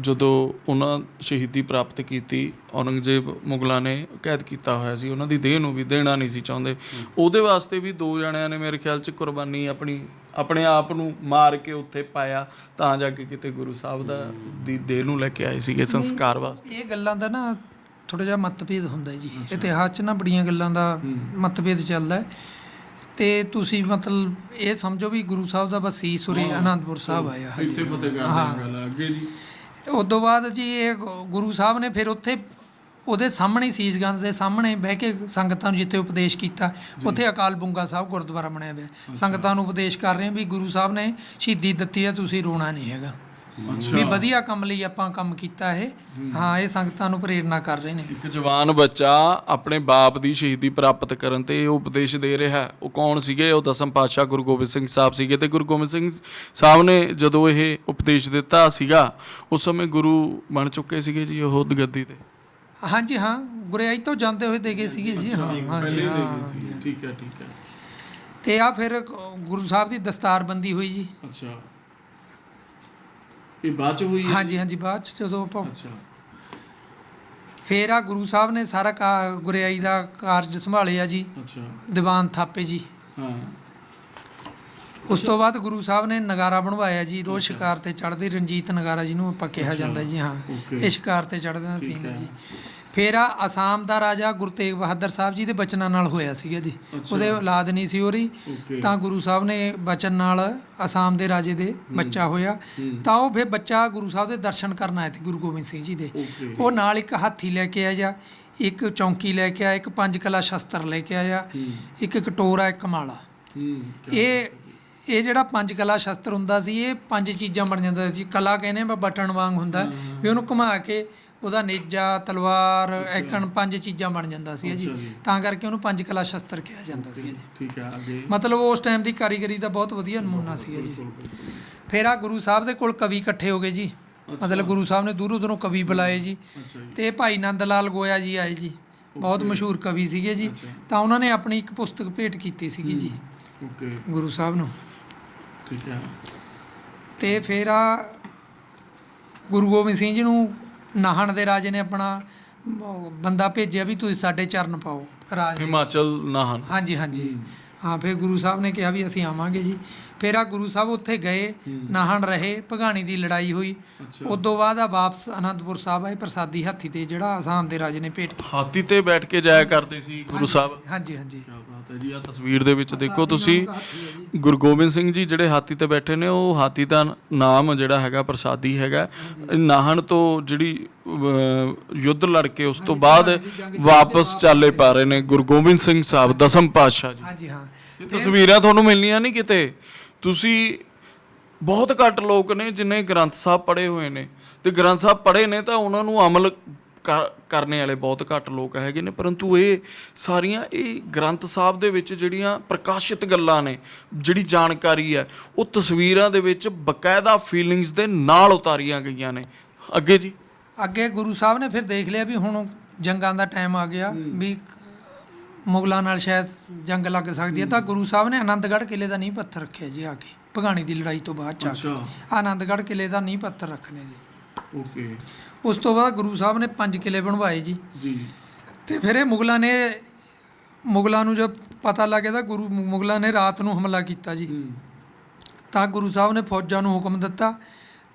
ਜਦੋਂ ਉਹਨਾਂ ਸ਼ਹੀਦੀ ਪ੍ਰਾਪਤ ਕੀਤੀ ਔਰੰਗਜ਼ੇਬ ਮੁਗਲਾਂ ਨੇ ਕੈਦ ਕੀਤਾ ਹੋਇਆ ਸੀ ਉਹਨਾਂ ਦੀ ਦੇਹ ਨੂੰ ਵੀ ਦੇਣਾ ਨਹੀਂ ਸੀ ਚਾਹੁੰਦੇ। ਉਹਦੇ ਵਾਸਤੇ ਵੀ ਦੋ ਜਣਿਆਂ ਨੇ ਮੇਰੇ ਖਿਆਲ 'ਚ ਕੁਰਬਾਨੀ ਆਪਣੀ ਆਪਣੇ ਆਪ ਨੂੰ ਮਾਰ ਕੇ ਉੱਥੇ ਪਾਇਆ ਤਾਂ ਜਾ ਕੇ ਕਿਤੇ ਗੁਰੂ ਸਾਹਿਬ ਦਾ ਦੀ ਦੇਹ ਨੂੰ ਲੈ ਕੇ ਆਏ ਸੀਗੇ ਸੰਸਕਾਰ ਵਾਸਤੇ। ਇਹ ਗੱਲਾਂ ਦਾ ਨਾ ਥੋੜਾ ਜਿਹਾ ਮਤਭੇਦ ਹੁੰਦਾ ਜੀ। ਇਤਿਹਾਸ 'ਚ ਨਾ ਬੜੀਆਂ ਗੱਲਾਂ ਦਾ ਮਤਭੇਦ ਚੱਲਦਾ ਹੈ। ਤੇ ਤੁਸੀਂ ਮਤਲਬ ਇਹ ਸਮਝੋ ਵੀ ਗੁਰੂ ਸਾਹਿਬ ਦਾ ਬਸ ਸੀਸ ਉਰੇ ਆਨੰਦਪੁਰ ਸਾਹਿਬ ਆਇਆ। ਇੱਥੇ ਫਤਿਹ ਕਰਦੇ ਗੱਲ ਅੱਗੇ ਜੀ। ਉਸ ਤੋਂ ਬਾਅਦ ਜੀ ਇਹ ਗੁ- ਗੁਰੂ ਸਾਹਿਬ ਨੇ ਫਿਰ ਉੱਥੇ ਉਹਦੇ ਸਾਹਮਣੇ ਹੀ ਸੀਸਗੰਜ ਦੇ ਸਾਹਮਣੇ ਬਹਿ ਕੇ ਸੰਗਤਾਂ ਨੂੰ ਜਿੱਥੇ ਉਪਦੇਸ਼ ਕੀਤਾ ਉੱਥੇ ਅਕਾਲ ਬੁੰਗਾ ਸਾਹਿਬ ਗੁਰਦੁਆਰਾ ਬਣਿਆ ਹੋਇਆ। ਸੰਗਤਾਂ ਨੂੰ ਉਪਦੇਸ਼ ਕਰ ਰਹੇ ਵੀ ਗੁਰੂ ਸਾਹਿਬ ਨੇ ਸ਼ਹੀਦੀ ਦਿੱਤੀ ਹੈ ਤੁਸੀਂ ਰੋਣਾ ਨਹੀਂ ਹੈਗਾ। ਵੀ ਵਧੀਆ ਕੰਮ ਲਈ ਆਪਾਂ ਕੰਮ ਕੀਤਾ ਇਹ। ਹਾਂ। ਇਹ ਸੰਗਤਾਂ ਨੂੰ ਪ੍ਰੇਰਣਾ ਕਰ ਰਹੇ ਨੇ। ਇੱਕ ਜਵਾਨ ਬੱਚਾ ਆਪਣੇ ਬਾਪ ਦੀ ਸ਼ਹੀਦੀ ਪ੍ਰਾਪਤ ਕਰਨ ਤੇ ਇਹ ਉਪਦੇਸ਼ ਦੇ ਰਿਹਾ। ਉਹ ਕੌਣ ਸੀਗੇ? ਉਹ ਦਸਮ ਪਾਤਸ਼ਾਹ ਗੁਰੂ ਗੋਬਿੰਦ ਸਿੰਘ ਸਾਹਿਬ ਸੀਗੇ ਤੇ ਗੁਰੂ ਗੋਬਿੰਦ ਸਿੰਘ ਸਾਹਿਬ ਨੇ ਜਦੋਂ ਇਹ ਉਪਦੇਸ਼ ਦਿੱਤਾ ਸੀਗਾ ਉਸ ਸਮੇਂ ਗੁਰੂ ਬਣ ਚੁੱਕੇ ਸੀਗੇ ਜੀ ਉਹ ਗੱਦੀ ਤੇ। ਹਾਂਜੀ ਹਾਂ ਗੁਰਿਆਈ ਤੋਂ ਜਾਂਦੇ ਹੋਏ ਦੇ ਗਏ ਸੀਗੇ ਜੀ। ਹਾਂ ਹਾਂਜੀ ਹਾਂ ਠੀਕ ਹੈ ਠੀਕ ਹੈ। ਤੇ ਆ ਫਿਰ ਗੁਰੂ ਸਾਹਿਬ ਦੀ ਦਸਤਾਰਬੰਦੀ ਹੋਈ ਜੀ। ਅੱਛਾ। ਇਹ ਬਾਅਦ ਚ ਹੋਈ ਹਾਂਜੀ ਹਾਂਜੀ ਬਾਅਦ ਚ ਜਦੋਂ ਆਪਾਂ ਅੱਛਾ। ਫੇਰ ਆ ਗੁਰੂ ਸਾਹਿਬ ਨੇ ਸਾਰਾ ਕਾ- ਗੁਰਿਆਈ ਦਾ ਕਾਰਜ ਸੰਭਾਲਿਆ ਜੀ। ਅੱਛਾ। ਦੀਵਾਨ ਥਾਪੇ ਜੀ। ਹਾਂ। ਉਸ ਤੋਂ ਬਾਅਦ ਗੁਰੂ ਸਾਹਿਬ ਨੇ ਨਗਾਰਾ ਬਣਵਾਇਆ ਜੀ। ਰੋਜ਼ ਸ਼ਿਕਾਰ ਤੇ ਚੜ੍ਹਦੀ ਰਣਜੀਤ ਨਗਾਰਾ ਜਿਹਨੂੰ ਆਪਾਂ ਕਿਹਾ ਜਾਂਦਾ ਜੀ ਹਾਂ। ਇਹ ਸ਼ਿਕਾਰ ਤੇ ਚੜ੍ਹਦੇ ਦਾ ਸੀਨ ਹੈ। ਜੀ। ਫੇਰ ਅਸਾਮ ਦਾ ਰਾਜਾ ਗੁਰੂ ਤੇਗ ਬਹਾਦਰ ਸਾਹਿਬ ਜੀ ਦੇ ਬਚਨਾਂ ਨਾਲ ਹੋਇਆ ਸੀਗਾ ਜੀ। ਉਹਦੇ ਔਲਾਦ ਨਹੀਂ ਸੀ ਹੋ ਰਹੀ ਓਕੇ। ਤਾਂ ਗੁਰੂ ਸਾਹਿਬ ਨੇ ਬਚਨ ਨਾਲ ਅਸਾਮ ਦੇ ਰਾਜੇ ਦੇ ਬੱਚਾ ਹੋਇਆ। ਤਾਂ ਉਹ ਫਿਰ ਬੱਚਾ ਗੁਰੂ ਸਾਹਿਬ ਦੇ ਦਰਸ਼ਨ ਕਰਨ ਆਇਆ ਸੀ ਗੁਰੂ ਗੋਬਿੰਦ ਸਿੰਘ ਜੀ ਦੇ। ਉਹ ਨਾਲ ਇੱਕ ਹਾਥੀ ਲੈ ਕੇ ਆਇਆ ਇੱਕ ਚੌਂਕੀ ਲੈ ਕੇ ਆਇਆ ਇੱਕ ਪੰਜ ਕਲਾ ਸ਼ਸਤਰ ਲੈ ਕੇ ਆਇਆ ਇੱਕ ਕਟੋਰਾ ਇੱਕ ਮਾਲਾ। ਇਹ ਇਹ ਜਿਹੜਾ ਪੰਜ ਕਲਾ ਸ਼ਸਤਰ ਹੁੰਦਾ ਸੀ ਇਹ ਪੰਜ ਚੀਜ਼ਾਂ ਬਣ ਜਾਂਦਾ ਸੀ। ਕਲਾ ਕਹਿੰਦੇ ਆ ਬਟਨ ਵਾਂਗ ਹੁੰਦਾ ਵੀ ਉਹਨੂੰ ਘੁਮਾ ਕੇ ਉਹਦਾ ਨੇਜਾ ਤਲਵਾਰ ਐਕਣ ਪੰਜ ਚੀਜ਼ਾਂ ਬਣ ਜਾਂਦਾ ਸੀ ਜੀ। ਤਾਂ ਕਰਕੇ ਉਹਨੂੰ ਪੰਜ ਕਲਾ ਸ਼ਸਤਰ ਕਿਹਾ ਜਾਂਦਾ ਸੀ ਜੀ। ਠੀਕ ਹੈ ਅੱਗੇ? ਮਤਲਬ ਉਸ ਟਾਈਮ ਦੀ ਕਾਰੀਗਰੀ ਦਾ ਬਹੁਤ ਵਧੀਆ ਨਮੂਨਾ ਸੀ ਜੀ। ਫਿਰ ਆ ਗੁਰੂ ਸਾਹਿਬ ਦੇ ਕੋਲ ਕਵੀ ਇਕੱਠੇ ਹੋ ਗਏ ਜੀ। ਮਤਲਬ ਗੁਰੂ ਸਾਹਿਬ ਨੇ ਦੂਰੋਂ ਦੂਰੋਂ ਕਵੀ ਬੁਲਾਏ ਜੀ। ਤੇ ਭਾਈ ਨੰਦ ਲਾਲ ਗੋਇਆ ਜੀ ਆਏ ਜੀ। ਬਹੁਤ ਮਸ਼ਹੂਰ ਕਵੀ ਸੀਗੇ ਜੀ। ਤਾਂ ਉਹਨਾਂ ਨੇ ਆਪਣੀ ਇੱਕ ਪੁਸਤਕ ਭੇਟ ਕੀਤੀ ਸੀਗੀ ਜੀ। ਓਕੇ ਗੁਰੂ ਸਾਹਿਬ ਨੂੰ। ਠੀਕ ਹੈ ਤੇ ਫਿਰ ਆ ਗੁਰੂ ਗੋਬਿੰਦ ਸਿੰਘ ਜੀ ਨੂੰ ਨਾਹਣ ਦੇ ਰਾਜੇ ਨੇ ਆਪਣਾ ਬੰਦਾ ਭੇਜਿਆ ਵੀ ਤੁਸੀਂ ਸਾਡੇ ਚਰਨ ਪਾਓ ਰਾਜ। ਹਿਮਾਚਲ ਨਾਹਨ ਹਾਂਜੀ ਹਾਂਜੀ। ਹਾਂ ਫਿਰ ਗੁਰੂ ਸਾਹਿਬ ਨੇ ਕਿਹਾ ਵੀ ਅਸੀਂ ਆਵਾਂਗੇ ਜੀ। ਫਿਰ ਆ ਗੁਰੂ ਸਾਹਿਬ ਉੱਥੇ ਗਏ ਨਾਹਣ ਰਹੇ ਭਗਾਣੀ ਦੀ ਲੜਾਈ ਹੋਈ। ਉਸ ਤੋਂ ਬਾਅਦ ਆ ਵਾਪਸ ਅਨੰਦਪੁਰ ਸਾਹਿਬ ਆਏ ਪ੍ਰਸਾਦੀ ਹਾਥੀ ਤੇ ਜਿਹੜਾ ਆਸਾਮ ਦੇ ਰਾਜੇ ਨੇ ਭੇਟ ਹਾਥੀ ਤੇ ਬੈਠ ਕੇ ਜਾਇਆ ਕਰਦੇ ਸੀ ਗੁਰੂ ਸਾਹਿਬ? ਹਾਂਜੀ ਹਾਂਜੀ। ਹੈ ਜੀ ਆ ਤਸਵੀਰ ਦੇ ਵਿੱਚ ਦੇਖੋ ਤੁਸੀਂ। ਗੁਰੂ ਗੋਬਿੰਦ ਸਿੰਘ ਜੀ ਜਿਹੜੇ ਹਾਥੀ ਤੇ ਬੈਠੇ ਨੇ ਉਹ ਹਾਥੀ ਦਾ ਨਾਮ ਜਿਹੜਾ ਹੈਗਾ ਪ੍ਰਸਾਦੀ ਹੈਗਾ। ਨਾਹਨ ਤੋਂ ਜਿਹੜੀ ਯੁੱਧ ਲੜ ਕੇ ਉਸ ਤੋਂ ਬਾਅਦ ਵਾਪਸ ਚਾਲੇ ਪਾ ਰਹੇ ਨੇ ਗੁਰੂ ਗੋਬਿੰਦ ਸਿੰਘ ਸਾਹਿਬ ਦਸਮ ਪਾਤਸ਼ਾਹ ਜੀ। ਹਾਂਜੀ ਹਾਂ। ਤਸਵੀਰਾਂ ਤੁਹਾਨੂੰ ਮਿਲਣੀਆਂ ਨਹੀਂ ਕਿਤੇ? ਤੁਸੀਂ ਬਹੁਤ ਘੱਟ ਲੋਕ ਨੇ ਜਿਨੇ ਗ੍ਰੰਥ ਸਾਹਿਬ ਪੜ੍ਹੇ ਹੋਏ ਨੇ। ਤੇ ਗ੍ਰੰਥ ਸਾਹਿਬ ਪੜ੍ਹੇ ਨੇ ਤਾਂ ਉਹਨਾਂ ਨੂੰ ਅਮਲ ਕਰ- ਕਰਨੇ ਵਾਲੇ ਬਹੁਤ ਘੱਟ ਲੋਕ ਹੈਗੇ ਨੇ। ਪਰੰਤੂ ਇਹ ਸਾਰੀਆਂ ਇਹ ਗ੍ਰੰਥ ਸਾਹਿਬ ਦੇ ਵਿੱਚ ਜਿਹੜੀਆਂ ਪ੍ਰਕਾਸ਼ਿਤ ਗੱਲਾਂ ਨੇ, ਜਿਹੜੀ ਜਾਣਕਾਰੀ ਹੈ, ਉਹ ਤਸਵੀਰਾਂ ਦੇ ਵਿੱਚ ਬਕਾਇਦਾ ਫੀਲਿੰਗਸ ਦੇ ਨਾਲ ਉਤਾਰੀਆਂ ਗਈਆਂ ਨੇ। ਅੱਗੇ ਜੀ। ਅੱਗੇ ਗੁਰੂ ਸਾਹਿਬ ਨੇ ਫਿਰ ਦੇਖ ਲਿਆ ਵੀ ਹੁਣ ਜੰਗਾਂ ਦਾ ਟਾਈਮ ਆ ਗਿਆ, ਵੀ ਮੁਗਲਾਂ ਨਾਲ ਸ਼ਾਇਦ ਜੰਗ ਲੱਗ ਸਕਦੀ ਹੈ। ਤਾਂ ਗੁਰੂ ਸਾਹਿਬ ਨੇ ਆਨੰਦਗੜ੍ਹ ਕਿਲੇ ਦਾ ਨੀਂਹ ਪੱਥਰ ਰੱਖਿਆ ਜੀ ਆ ਕੇ। ਭਗਾਣੀ ਦੀ ਲੜਾਈ ਤੋਂ ਬਾਅਦ ਚ ਕੇ। ਆਨੰਦਗੜ੍ਹ ਕਿਲੇ ਦਾ ਨੀਂਹ ਪੱਥਰ ਰੱਖਣੇ ਜੀ। ਓਕੇ। ਉਸ ਤੋਂ ਬਾਅਦ ਗੁਰੂ ਸਾਹਿਬ ਨੇ ਪੰਜ ਕਿਲੇ ਬਣਵਾਏ ਜੀ। ਜੀ। ਤੇ ਫਿਰ ਇਹ ਮੁਗਲਾਂ ਨੇ ਮੁਗਲਾਂ ਨੂੰ ਜਦ ਪਤਾ ਲੱਗਿਆ ਤਾਂ ਗੁਰੂ ਮੁਗਲਾਂ ਨੇ ਰਾਤ ਨੂੰ ਹਮਲਾ ਕੀਤਾ ਜੀ। ਤਾਂ ਗੁਰੂ ਸਾਹਿਬ ਨੇ ਫੌਜਾਂ ਨੂੰ ਹੁਕਮ ਦਿੱਤਾ।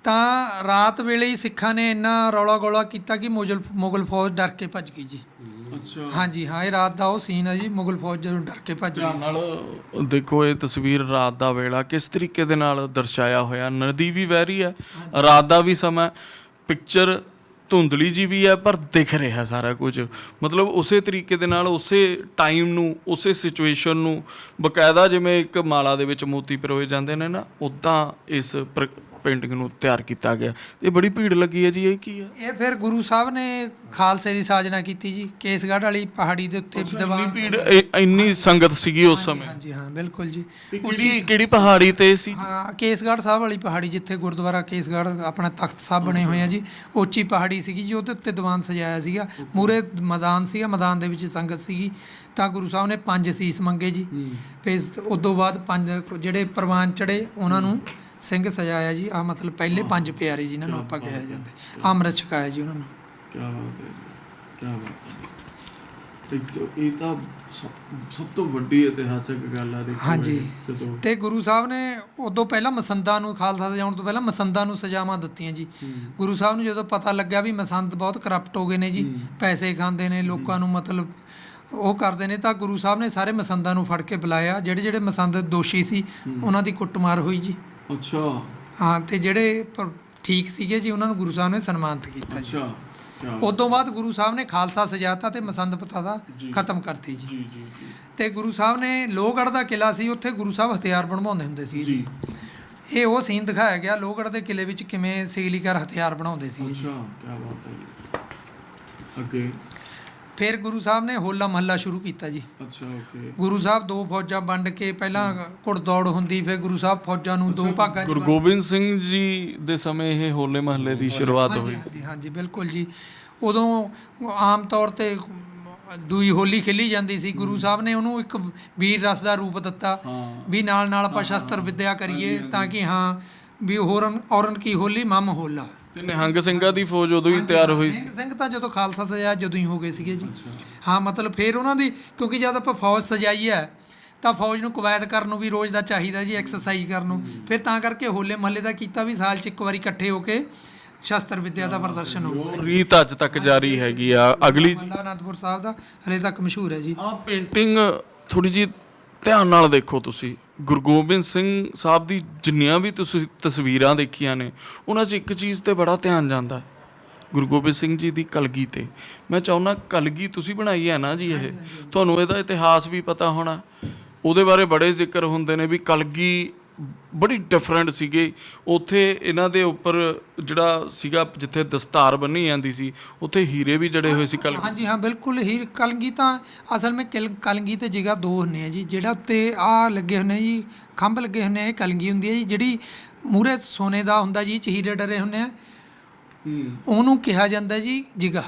ਤਾਂ ਰਾਤ ਵੇਲੇ ਹੀ ਸਿੱਖਾਂ ਨੇ ਇੰਨਾ ਰੌਲਾ ਗੋਲਾ ਕੀਤਾ ਕਿ ਮੁਗਲ ਮੁਗਲ ਫੌਜ ਡਰ ਕੇ ਭੱਜ ਗਈ ਜੀ। ਅੱਛਾ। ਹਾਂਜੀ ਹਾਂ ਇਹ ਰਾਤ ਦਾ ਉਹ ਸੀਨ ਹੈ ਜੀ ਮੁਗਲ ਫੌਜ ਜਦੋਂ ਡਰ ਕੇ ਭੱਜ ਗਈ ਨਾਲ ਦੇਖੋ ਇਹ ਤਸਵੀਰ ਰਾਤ ਦਾ ਵੇਲਾ ਕਿਸ ਤਰੀਕੇ ਦੇ ਨਾਲ ਦਰਸਾਇਆ ਹੋਇਆ। ਨਦੀ ਵੀ ਵਹਿ ਰਹੀ ਹੈ ਰਾਤ ਦਾ ਵੀ ਸਮਾਂ ਪਿਕਚਰ ਧੁੰਦਲੀ ਜੀ ਵੀ ਹੈ ਪਰ ਦਿਖ ਰਿਹਾ ਸਾਰਾ ਕੁਝ। ਮਤਲਬ ਉਸੇ ਤਰੀਕੇ ਦੇ ਨਾਲ ਉਸੇ ਟਾਈਮ ਨੂੰ ਉਸੇ ਸਿਚੁਏਸ਼ਨ ਨੂੰ ਬਕਾਇਦਾ ਜਿਵੇਂ ਇੱਕ ਮਾਲਾ ਦੇ ਵਿੱਚ ਮੋਤੀ ਪਰੋਏ ਜਾਂਦੇ ਨੇ ਨਾ ਉਦਾਂ ਇਸ ਪੇਂਟਿੰਗ ਨੂੰ ਤਿਆਰ ਕੀਤਾ ਗਿਆ। ਇਹ ਬੜੀ ਭੀੜ ਲੱਗੀ ਹੈ ਜੀ ਇਹ ਕੀ ਹੈ? ਇਹ ਫਿਰ ਗੁਰੂ ਸਾਹਿਬ ਨੇ ਖਾਲਸੇ ਦੀ ਸਾਜਨਾ ਕੀਤੀ ਜੀ ਕੇਸਗੜ੍ਹ ਵਾਲੀ ਪਹਾੜੀ ਦੇ ਉੱਤੇ ਦੀਵਾਨ ਭੀੜ ਇਹ- ਇੰਨੀ ਸੰਗਤ ਸੀਗੀ ਉਸ ਸਮੇਂ। ਹਾਂਜੀ ਹਾਂ ਬਿਲਕੁਲ ਜੀ। ਕਿਹੜੀ ਕਿਹੜੀ ਪਹਾੜੀ ਤੇ ਸੀ? ਹਾਂ ਕੇਸਗੜ੍ਹ ਸਾਹਿਬ ਵਾਲੀ ਪਹਾੜੀ ਜਿੱਥੇ ਗੁਰਦੁਆਰਾ ਕੇਸਗੜ੍ਹ ਆਪਣਾ ਤਖਤ ਸਾਹਿਬ ਬਣੇ ਹੋਏ ਆ ਜੀ ਉੱਚੀ ਪਹਾੜੀ ਸੀਗੀ ਜੀ ਉਹਦੇ ਉੱਤੇ ਦੀਵਾਨ ਸਜਾਇਆ ਸੀਗਾ। ਮੂਰੇ ਮੈਦਾਨ ਸੀਗਾ ਮੈਦਾਨ ਦੇ ਵਿੱਚ ਸੰਗਤ ਸੀਗੀ। ਤਾਂ ਗੁਰੂ ਸਾਹਿਬ ਨੇ ਪੰਜ ਸੀਸ ਮੰਗੇ ਜੀ। ਫਿਰ ਉਸ ਤੋਂ ਬਾਅਦ ਪੰਜ ਜਿਹੜੇ ਪ੍ਰਵਾਨ ਚੜੇ ਉਹਨਾਂ ਨੂੰ ਸਿੰਘ ਸਜਾਇਆ ਜੀ ਆ ਮਤਲਬ ਪਹਿਲੇ ਪੰਜ ਪਿਆਰੇ ਜਿਨ੍ਹਾਂ ਨੂੰ ਆਪਾਂ ਕਿਹਾ ਜਾਂਦਾ। ਅੰਮ੍ਰਿਤ ਛਕਾਇਆ ਜੀ ਉਹਨਾਂ ਨੂੰ। ਕੀ ਬਾਤ ਹੈ ਕੀ ਬਾਤ ਹੈ ਇਹ ਤਾਂ ਸਭ ਤੋਂ ਵੱਡੀ ਇਤਿਹਾਸਕ ਗੱਲ ਆ ਦੇਖੋ ਹਾਂਜੀ। ਤੇ ਗੁਰੂ ਸਾਹਿਬ ਨੇ ਉਦੋਂ ਪਹਿਲਾਂ ਮਸੰਦਾਂ ਨੂੰ ਖਾਲਸਾ ਸਜਾਉਣ ਤੋਂ ਪਹਿਲਾਂ ਮਸੰਦਾਂ ਨੂੰ ਸਜ਼ਾਵਾਂ ਦਿੱਤੀਆਂ ਜੀ। ਗੁਰੂ ਸਾਹਿਬ ਨੂੰ ਜਦੋਂ ਪਤਾ ਲੱਗਿਆ ਵੀ ਮਸੰਦ ਬਹੁਤ ਕਰਪਟ ਹੋ ਗਏ ਨੇ ਜੀ ਪੈਸੇ ਖਾਂਦੇ ਨੇ ਲੋਕਾਂ ਨੂੰ ਮਤਲਬ ਉਹ ਕਰਦੇ ਨੇ ਤਾਂ ਗੁਰੂ ਸਾਹਿਬ ਨੇ ਸਾਰੇ ਮਸੰਦਾਂ ਨੂੰ ਫੜ ਕੇ ਬੁਲਾਇਆ। ਜਿਹੜੇ ਜਿਹੜੇ ਮਸੰਦ ਦੋਸ਼ੀ ਸੀ ਉਹਨਾਂ ਦੀ ਕੁੱਟਮਾਰ ਹੋਈ ਜੀ। ਅੱਛਾ। ਹਾਂ ਤੇ ਜਿਹੜੇ ਪਰ- ਠੀਕ ਸੀਗੇ ਜੀ ਉਹਨਾਂ ਨੂੰ ਗੁਰੂ ਸਾਹਿਬ ਨੇ ਸਨਮਾਨਿਤ ਕੀਤਾ ਜੀ। ਅੱਛਾ ਉਸ ਤੋਂ ਬਾਅਦ ਗੁਰੂ ਸਾਹਿਬ ਨੇ ਖਾਲਸਾ ਸਜਾਤਾ ਤੇ ਮਸੰਦ ਪ੍ਰਥਾ ਖਤਮ ਕਰਤੀ ਜੀ। ਜੀ ਜੀ ਜੀ। ਤੇ ਗੁਰੂ ਸਾਹਿਬ ਨੇ ਲੋਹਗੜ੍ਹ ਦਾ ਕਿਲਾ ਸੀ ਉੱਥੇ ਗੁਰੂ ਸਾਹਿਬ ਹਥਿਆਰ ਬਣਵਾਉਂਦੇ ਹੁੰਦੇ ਸੀ ਜੀ। ਜੀ। ਇਹ ਉਹ ਸੀਨ ਦਿਖਾਇਆ ਗਿਆ ਲੋਹਗੜ੍ਹ ਦੇ ਕਿਲੇ ਵਿੱਚ ਕਿਵੇਂ ਸੀਲੀਕਰ ਹਥਿਆਰ ਬਣਾਉਂਦੇ ਸੀ ਜੀ। ਅੱਛਾ ਕੀ ਬਾਤ ਹੈ ਜੀ। ਅੱਗੇ। ਫਿਰ ਗੁਰੂ ਸਾਹਿਬ ਨੇ ਹੋਲਾ ਮਹੱਲਾ ਸ਼ੁਰੂ ਕੀਤਾ ਜੀ। ਅੱਛਾ ਓਕੇ ਗੁਰੂ ਸਾਹਿਬ ਦੋ ਫੌਜਾਂ ਵੰਡ ਕੇ ਪਹਿਲਾਂ ਘੁੜਦੌੜ ਹੁੰਦੀ ਫਿਰ ਗੁਰੂ ਸਾਹਿਬ ਫੌਜਾਂ ਨੂੰ ਦੋ ਭਾਗਾਂ 'ਚ ਗੁਰੂ ਗੋਬਿੰਦ ਸਿੰਘ ਜੀ ਦੇ ਸਮੇਂ ਇਹ ਹੋਲੇ ਮਹੱਲੇ ਦੀ ਸ਼ੁਰੂਆਤ ਹੋਈ। ਹਾਂਜੀ ਹਾਂਜੀ ਬਿਲਕੁਲ ਜੀ। ਉਦੋਂ ਆਮ ਤੌਰ ਤੇ ਦੂਈ ਹੋਲੀ ਖੇਲੀ ਜਾਂਦੀ ਸੀ। ਗੁਰੂ ਸਾਹਿਬ ਨੇ ਉਹਨੂੰ ਇੱਕ ਵੀਰ ਰਸ ਦਾ ਰੂਪ ਦਿੱਤਾ ਵੀ ਨਾਲ ਨਾਲ ਆਪਾਂ ਸ਼ਸਤਰ ਵਿੱਦਿਆ ਕਰੀਏ ਤਾਂ ਕਿ ਹਾਂ ਵੀ ਹੋਰਨ ਔਰਨ ਕੀ ਹੋਲੀ ਮਮ ਹੋਲਾ। ਤੇ ਨਿਹੰਗ ਸਿੰਘਾਂ ਦੀ ਫੌਜ ਉਦੋਂ ਹੀ ਤਿਆਰ ਹੋਈ ਸੀ। ਸਿੰਘ ਸਿੰਘ ਤਾਂ ਜਦੋਂ ਖਾਲਸਾ ਸਜਾਇਆ ਜਦੋਂ ਹੀ ਹੋ ਗਏ ਸੀਗੇ ਜੀ। ਹਾਂ ਮਤਲਬ ਫਿਰ ਉਹਨਾਂ ਦੀ ਕਿਉਂਕਿ ਜਦ ਆਪਾਂ ਫੌਜ ਸਜਾਈ ਹੈ ਤਾਂ ਫੌਜ ਨੂੰ ਕਵਾਇਦ ਕਰਨ ਨੂੰ ਵੀ ਰੋਜ਼ ਦਾ ਚਾਹੀਦਾ ਜੀ ਐਕਸਰਸਾਈਜ਼ ਕਰਨ ਨੂੰ। ਫਿਰ ਤਾਂ ਕਰਕੇ ਹੋਲੇ ਮਹੱਲੇ ਦਾ ਕੀਤਾ ਵੀ ਸਾਲ 'ਚ ਇੱਕ ਵਾਰੀ ਇਕੱਠੇ ਹੋ ਕੇ ਸ਼ਸਤਰ ਵਿੱਦਿਆ ਦਾ ਪ੍ਰਦਰਸ਼ਨ ਹੋ ਉਹ ਰੀਤ ਅੱਜ ਤੱਕ ਜਾਰੀ ਹੈਗੀ ਆ। ਅਗਲੀ ਮੱਲਾ ਅਨੰਦਪੁਰ ਸਾਹਿਬ ਦਾ ਹਲੇ ਤੱਕ ਮਸ਼ਹੂਰ ਹੈ ਜੀ। ਆ ਪੇਂਟਿੰਗ ਥੋੜੀ ਜੀ ਧਿਆਨ ਨਾਲ ਦੇਖੋ ਤੁਸੀਂ। ਗੁਰੂ ਗੋਬਿੰਦ ਸਿੰਘ ਸਾਹਿਬ ਦੀ ਜਿੰਨੀਆਂ ਵੀ ਤੁਸੀਂ ਤਸਵੀਰਾਂ ਦੇਖੀਆਂ ਨੇ ਉਹਨਾਂ 'ਚ ਇੱਕ ਚੀਜ਼ ਤੇ ਬੜਾ ਧਿਆਨ ਜਾਂਦਾ। ਗੁਰੂ ਗੋਬਿੰਦ ਸਿੰਘ ਜੀ ਦੀ ਕਲਗੀ ਤੇ। ਮੈਂ ਚਾਹੁੰਦਾ ਕਲਗੀ ਤੁਸੀਂ ਬਣਾਈ ਹੈ ਨਾ ਜੀ ਇਹ। ਤੁਹਾਨੂੰ ਇਹਦਾ ਇਤਿਹਾਸ ਵੀ ਪਤਾ ਹੋਣਾ। ਉਹਦੇ ਬਾਰੇ ਬੜੇ ਜ਼ਿਕਰ ਹੁੰਦੇ ਨੇ ਵੀ ਕਲਗੀ ਬੜੀ ਡਿਫਰੈਂਟ ਸੀਗੇ। ਉੱਥੇ ਇਹਨਾਂ ਦੇ ਉੱਪਰ ਜਿਹੜਾ ਸੀਗਾ ਜਿੱਥੇ ਦਸਤਾਰ ਬੰਨੀ ਜਾਂਦੀ ਸੀ ਉੱਥੇ ਹੀਰੇ ਵੀ ਜੜੇ ਹੋਏ ਸੀ ਕਲਗੀ ਹਾਂਜੀ ਹਾਂ ਬਿਲਕੁਲ ਹੀ। ਕਲਗੀ ਤਾਂ ਅਸਲ ਵਿੱਚ ਕਿਲ- ਕਲਗੀ ਤੇ ਜਿਗਾ ਦੋ ਹੁੰਨੇ ਆ ਜੀ। ਜਿਹੜਾ ਉੱਤੇ ਆ ਲੱਗੇ ਹੁੰਨੇ ਜੀ ਖੰਭ ਲੱਗੇ ਹੁੰਨੇ ਆ ਇਹ ਕਲਗੀ ਹੁੰਦੀ ਹੈ ਜੀ। ਜਿਹੜੀ ਮੂਰੇ ਸੋਨੇ ਦਾ ਹੁੰਦਾ ਜੀ 'ਚ ਹੀਰੇ ਡਰੇ ਹੁੰਨੇ ਆ। ਉਹਨੂੰ ਕਿਹਾ ਜਾਂਦਾ ਜੀ ਜਿਗਾ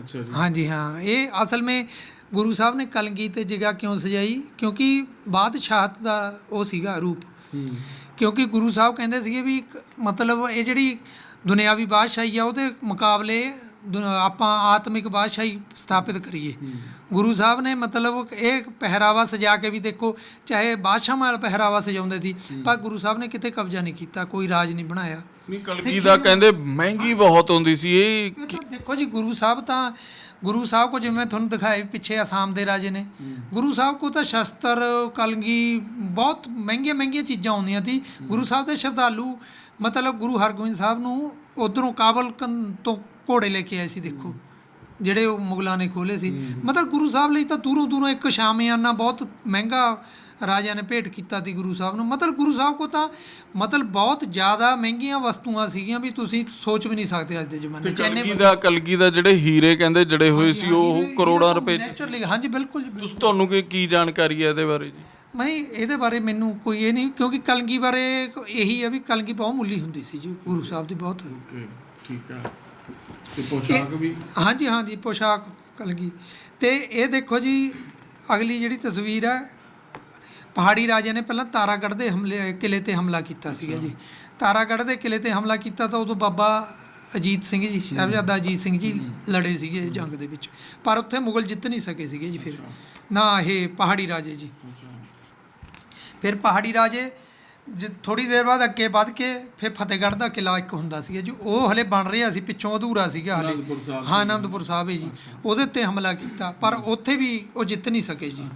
ਅੱਛਾ ਜੀ। ਹਾਂਜੀ ਹਾਂ। ਇਹ ਅਸਲ ਵਿੱਚ ਗੁਰੂ ਸਾਹਿਬ ਨੇ ਕਲਗੀ ਤੇ ਜਿਗਾ ਕਿਉਂ ਸਜਾਈ? ਕਿਉਂਕਿ ਬਾਦਸ਼ਾਹਤ ਦਾ ਉਹ ਸੀਗਾ ਰੂਪ। ਕਿਉਂਕਿ ਗੁਰੂ ਸਾਹਿਬ ਕਹਿੰਦੇ ਸੀਗੇ ਵੀ ਮਤਲਬ ਇਹ ਜਿਹੜੀ ਦੁਨਿਆਵੀ ਬਾਦਸ਼ਾਹੀ ਆ, ਉਹਦੇ ਮੁਕਾਬਲੇ ਦੁ- ਆਪਾਂ ਆਤਮਿਕ ਬਾਦਸ਼ਾਹੀ ਸਥਾਪਿਤ ਕਰੀਏ। ਗੁਰੂ ਸਾਹਿਬ ਨੇ ਮਤਲਬ ਇਹ ਪਹਿਰਾਵਾ ਸਜਾ ਕੇ ਵੀ ਦੇਖੋ, ਚਾਹੇ ਬਾਦਸ਼ਾਹ ਵਾਲਾ ਪਹਿਰਾਵਾ ਸਜਾਉਂਦੇ ਸੀ, ਪਰ ਗੁਰੂ ਸਾਹਿਬ ਨੇ ਕਿਤੇ ਕਬਜ਼ਾ ਨਹੀਂ ਕੀਤਾ, ਕੋਈ ਰਾਜ ਨਹੀਂ ਬਣਾਇਆ। ਨਹੀਂ ਕਲਗੀ ਦਾ ਕਹਿੰਦੇ ਮਹਿੰਗੀ ਬਹੁਤ ਹੁੰਦੀ ਸੀ ਇਹ ਦੇਖੋ ਜੀ ਗੁਰੂ ਸਾਹਿਬ ਤਾਂ ਗੁਰੂ ਸਾਹਿਬ ਕੋ ਜਿਵੇਂ ਤੁਹਾਨੂੰ ਦਿਖਾਇਆ ਵੀ ਪਿੱਛੇ ਆਸਾਮ ਦੇ ਰਾਜੇ ਨੇ। ਗੁਰੂ ਸਾਹਿਬ ਕੋ ਤਾਂ ਸ਼ਸਤਰ ਕਲਗੀ ਬਹੁਤ ਮਹਿੰਗੀਆਂ ਮਹਿੰਗੀਆਂ ਚੀਜ਼ਾਂ ਆਉਂਦੀਆਂ ਸੀ। ਗੁਰੂ ਸਾਹਿਬ ਦੇ ਸ਼ਰਧਾਲੂ ਮਤਲਬ ਗੁਰੂ ਹਰਗੋਬਿੰਦ ਸਾਹਿਬ ਨੂੰ ਉਧਰੋਂ ਕਾਬਲ ਕੰ- ਤੋਂ ਘੋੜੇ ਲੈ ਕੇ ਆਏ ਸੀ ਦੇਖੋ। ਜਿਹੜੇ ਉਹ ਮੁਗਲਾਂ ਨੇ ਖੋਲੇ ਸੀ। ਮਤਲਬ ਗੁਰੂ ਸਾਹਿਬ ਲਈ ਤਾਂ ਦੂਰੋਂ ਦੂਰੋਂ ਇੱਕ ਸ਼ਾਮਿਆਨਾ ਬਹੁਤ ਮਹਿੰਗਾ ਰਾਜਾ ਨੇ ਭੇਟ ਕੀਤਾ ਸੀ ਗੁਰੂ ਸਾਹਿਬ ਨੂੰ। ਮਤਲਬ ਗੁਰੂ ਸਾਹਿਬ ਕੋ ਤਾਂ ਮਤਲਬ ਬਹੁਤ ਜ਼ਿਆਦਾ ਮਹਿੰਗੀਆਂ ਵਸਤੂਆਂ ਸੀਗੀਆਂ ਵੀ ਤੁਸੀਂ ਸੋਚ ਵੀ ਨਹੀਂ ਸਕਦੇ ਅੱਜ ਦੇ ਜ਼ਮਾਨੇ 'ਚ। ਇੰਨੇ ਕਲਗੀ ਦਾ ਕਲਗੀ ਦਾ ਜਿਹੜੇ ਹੀਰੇ ਕਹਿੰਦੇ ਜੜੇ ਹੋਏ ਸੀ ਉਹ ਕਰੋੜਾਂ ਰੁਪਏ ਚ ਨੈਚੁਰਲੀ ਹਾਂਜੀ ਬਿਲਕੁਲ ਜੀ ਤੁਸੀਂ ਤੁਹਾਨੂੰ ਕੀ ਕੀ ਜਾਣਕਾਰੀ ਹੈ ਇਹਦੇ ਬਾਰੇ ਜੀ? ਨਹੀਂ ਇਹਦੇ ਬਾਰੇ ਮੈਨੂੰ ਕੋਈ ਇਹ ਨਹੀਂ ਕਿਉਂਕਿ ਕਲਗੀ ਬਾਰੇ ਇਹੀ ਹੈ ਵੀ ਕਲਗੀ ਬਹੁਤ ਮੁੱਲੀ ਹੁੰਦੀ ਸੀ ਜੀ ਗੁਰੂ ਸਾਹਿਬ ਦੀ ਬਹੁਤ। ਠੀਕ ਹੈ ਤੇ ਪੋਸ਼ਾਕ ਵੀ? ਹਾਂਜੀ ਹਾਂਜੀ ਪੋਸ਼ਾਕ ਕਲਗੀ। ਤੇ ਇਹ ਦੇਖੋ ਜੀ ਅਗਲੀ ਜਿਹੜੀ ਤਸਵੀਰ ਹੈ ਪਹਾੜੀ ਰਾਜੇ ਨੇ ਪਹਿਲਾਂ ਤਾਰਾਗੜ੍ਹ ਦੇ ਹਮਲੇ ਕਿਲੇ ਤੇ ਹਮਲਾ ਕੀਤਾ ਸੀਗਾ ਜੀ। ਤਾਰਾਗੜ੍ਹ ਦੇ ਕਿਲੇ ਤੇ ਹਮਲਾ ਕੀਤਾ ਤਾਂ ਉਦੋਂ ਬਾਬਾ ਅਜੀਤ ਸਿੰਘ ਜੀ ਸਾਹਿਬਜ਼ਾਦਾ ਅਜੀਤ ਸਿੰਘ ਜੀ ਲੜੇ ਸੀਗੇ ਜੰਗ ਦੇ ਵਿੱਚ। ਪਰ ਉੱਥੇ ਮੁਗਲ ਜਿੱਤ ਨਹੀਂ ਸਕੇ ਸੀਗੇ ਜੀ ਫਿਰ। ਨਾ ਇਹ ਪਹਾੜੀ ਰਾਜੇ ਜੀ। ਫਿਰ ਪਹਾੜੀ ਰਾਜੇ ਥੋੜੀ ਦੇਰ ਬਾਅਦ ਅੱਗੇ ਵੱਧ ਕੇ ਫਿਰ ਫਤਿਹਗੜ੍ਹ ਦਾ ਕਿਲਾ ਇੱਕ ਹੁੰਦਾ ਸੀਗਾ ਜੀ। ਉਹ ਹਲੇ ਬਣ ਰਿਹਾ ਸੀ ਪਿੱਛੋਂ ਅਧੂਰਾ ਸੀਗਾ ਹਲੇ। ਹਾਂ ਆਨੰਦਪੁਰ ਸਾਹਿਬ ਜੀ। ਉਹਦੇ ਉੱਤੇ ਹਮਲਾ ਕੀਤਾ ਪਰ ਉੱਥੇ ਵੀ ਉਹ ਜਿੱਤ ਨਹੀਂ ਸਕੇ ਜੀ।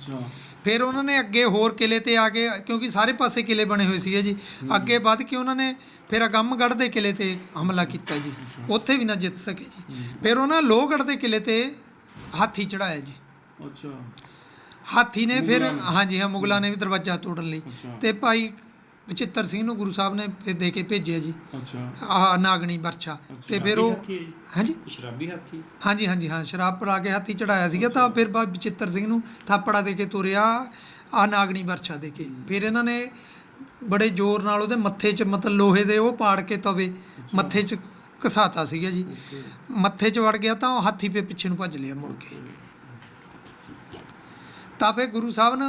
ਫਿਰ ਉਹਨਾਂ ਨੇ ਅੱਗੇ ਹੋਰ ਕਿਲੇ ਤੇ ਆ ਕੇ ਕਿਉਂਕਿ ਸਾਰੇ ਪਾਸੇ ਕਿਲੇ ਬਣੇ ਹੋਏ ਸੀਗੇ ਜੀ। ਅੱਗੇ ਵੱਧ ਕੇ ਉਹਨਾਂ ਨੇ ਫਿਰ ਅਗੰਮਗੜ੍ਹ ਦੇ ਕਿਲੇ ਤੇ ਹਮਲਾ ਕੀਤਾ ਜੀ। ਉੱਥੇ ਵੀ ਨਾ ਜਿੱਤ ਸਕੇ ਜੀ। ਫਿਰ ਉਹਨਾਂ ਲੋਹਗੜ੍ਹ ਦੇ ਕਿਲੇ ਤੇ ਹਾਥੀ ਚੜਾਇਆ ਜੀ। ਅੱਛਾ। ਹਾਥੀ ਨੇ ਫਿਰ ਹਾਂਜੀ ਹਾਂ ਮੁਗਲਾਂ ਨੇ ਵੀ ਦਰਵਾਜ਼ਾ ਤੋੜਨ ਲਈ। ਤੇ ਭਾਈ ਬਚਿੱਤਰ ਸਿੰਘ ਨੂੰ ਗੁਰੂ ਸਾਹਿਬ ਨੇ ਫਿਰ ਦੇ ਕੇ ਭੇਜਿਆ ਜੀ। ਅੱਛਾ। ਆਹ ਨਾਗਣੀ ਵਰਛਾ। ਤੇ ਫਿਰ ਉਹ ਹਾਂਜੀ? ਸ਼ਰਾਬੀ ਹਾਥੀ? ਹਾਂਜੀ ਹਾਂਜੀ ਹਾਂ ਸ਼ਰਾਬ ਪਿਲਾ ਕੇ ਹੱਥੀ ਚੜਾਇਆ ਸੀਗਾ ਤਾਂ ਫਿਰ ਬਾਬਾ ਬਚਿੱਤਰ ਸਿੰਘ ਨੂੰ ਥਾਪੜਾ ਦੇ ਕੇ ਤੁਰਿਆ ਆ ਨਾਗਣੀ ਵਰਛਾ ਦੇ ਕੇ। ਫਿਰ ਇਹਨਾਂ ਨੇ ਬੜੇ ਜ਼ੋਰ ਨਾਲ ਉਹਦੇ ਮੱਥੇ 'ਚ ਮਤਲਬ ਲੋਹੇ ਦੇ ਉਹ ਪਾੜ ਕੇ ਤਵੇ ਮੱਥੇ 'ਚ ਘਸਾਤਾ ਸੀਗਾ ਜੀ। ਮੱਥੇ 'ਚ ਵੜ ਗਿਆ ਤਾਂ ਉਹ ਹਾਥੀ ਪੇ ਪਿੱਛੇ ਨੂੰ ਭੱਜ ਲਿਆ ਮੁੜ ਕੇ। ਤਾਂ ਫਿਰ ਗੁਰੂ ਸਾਹਿਬ ਨੇ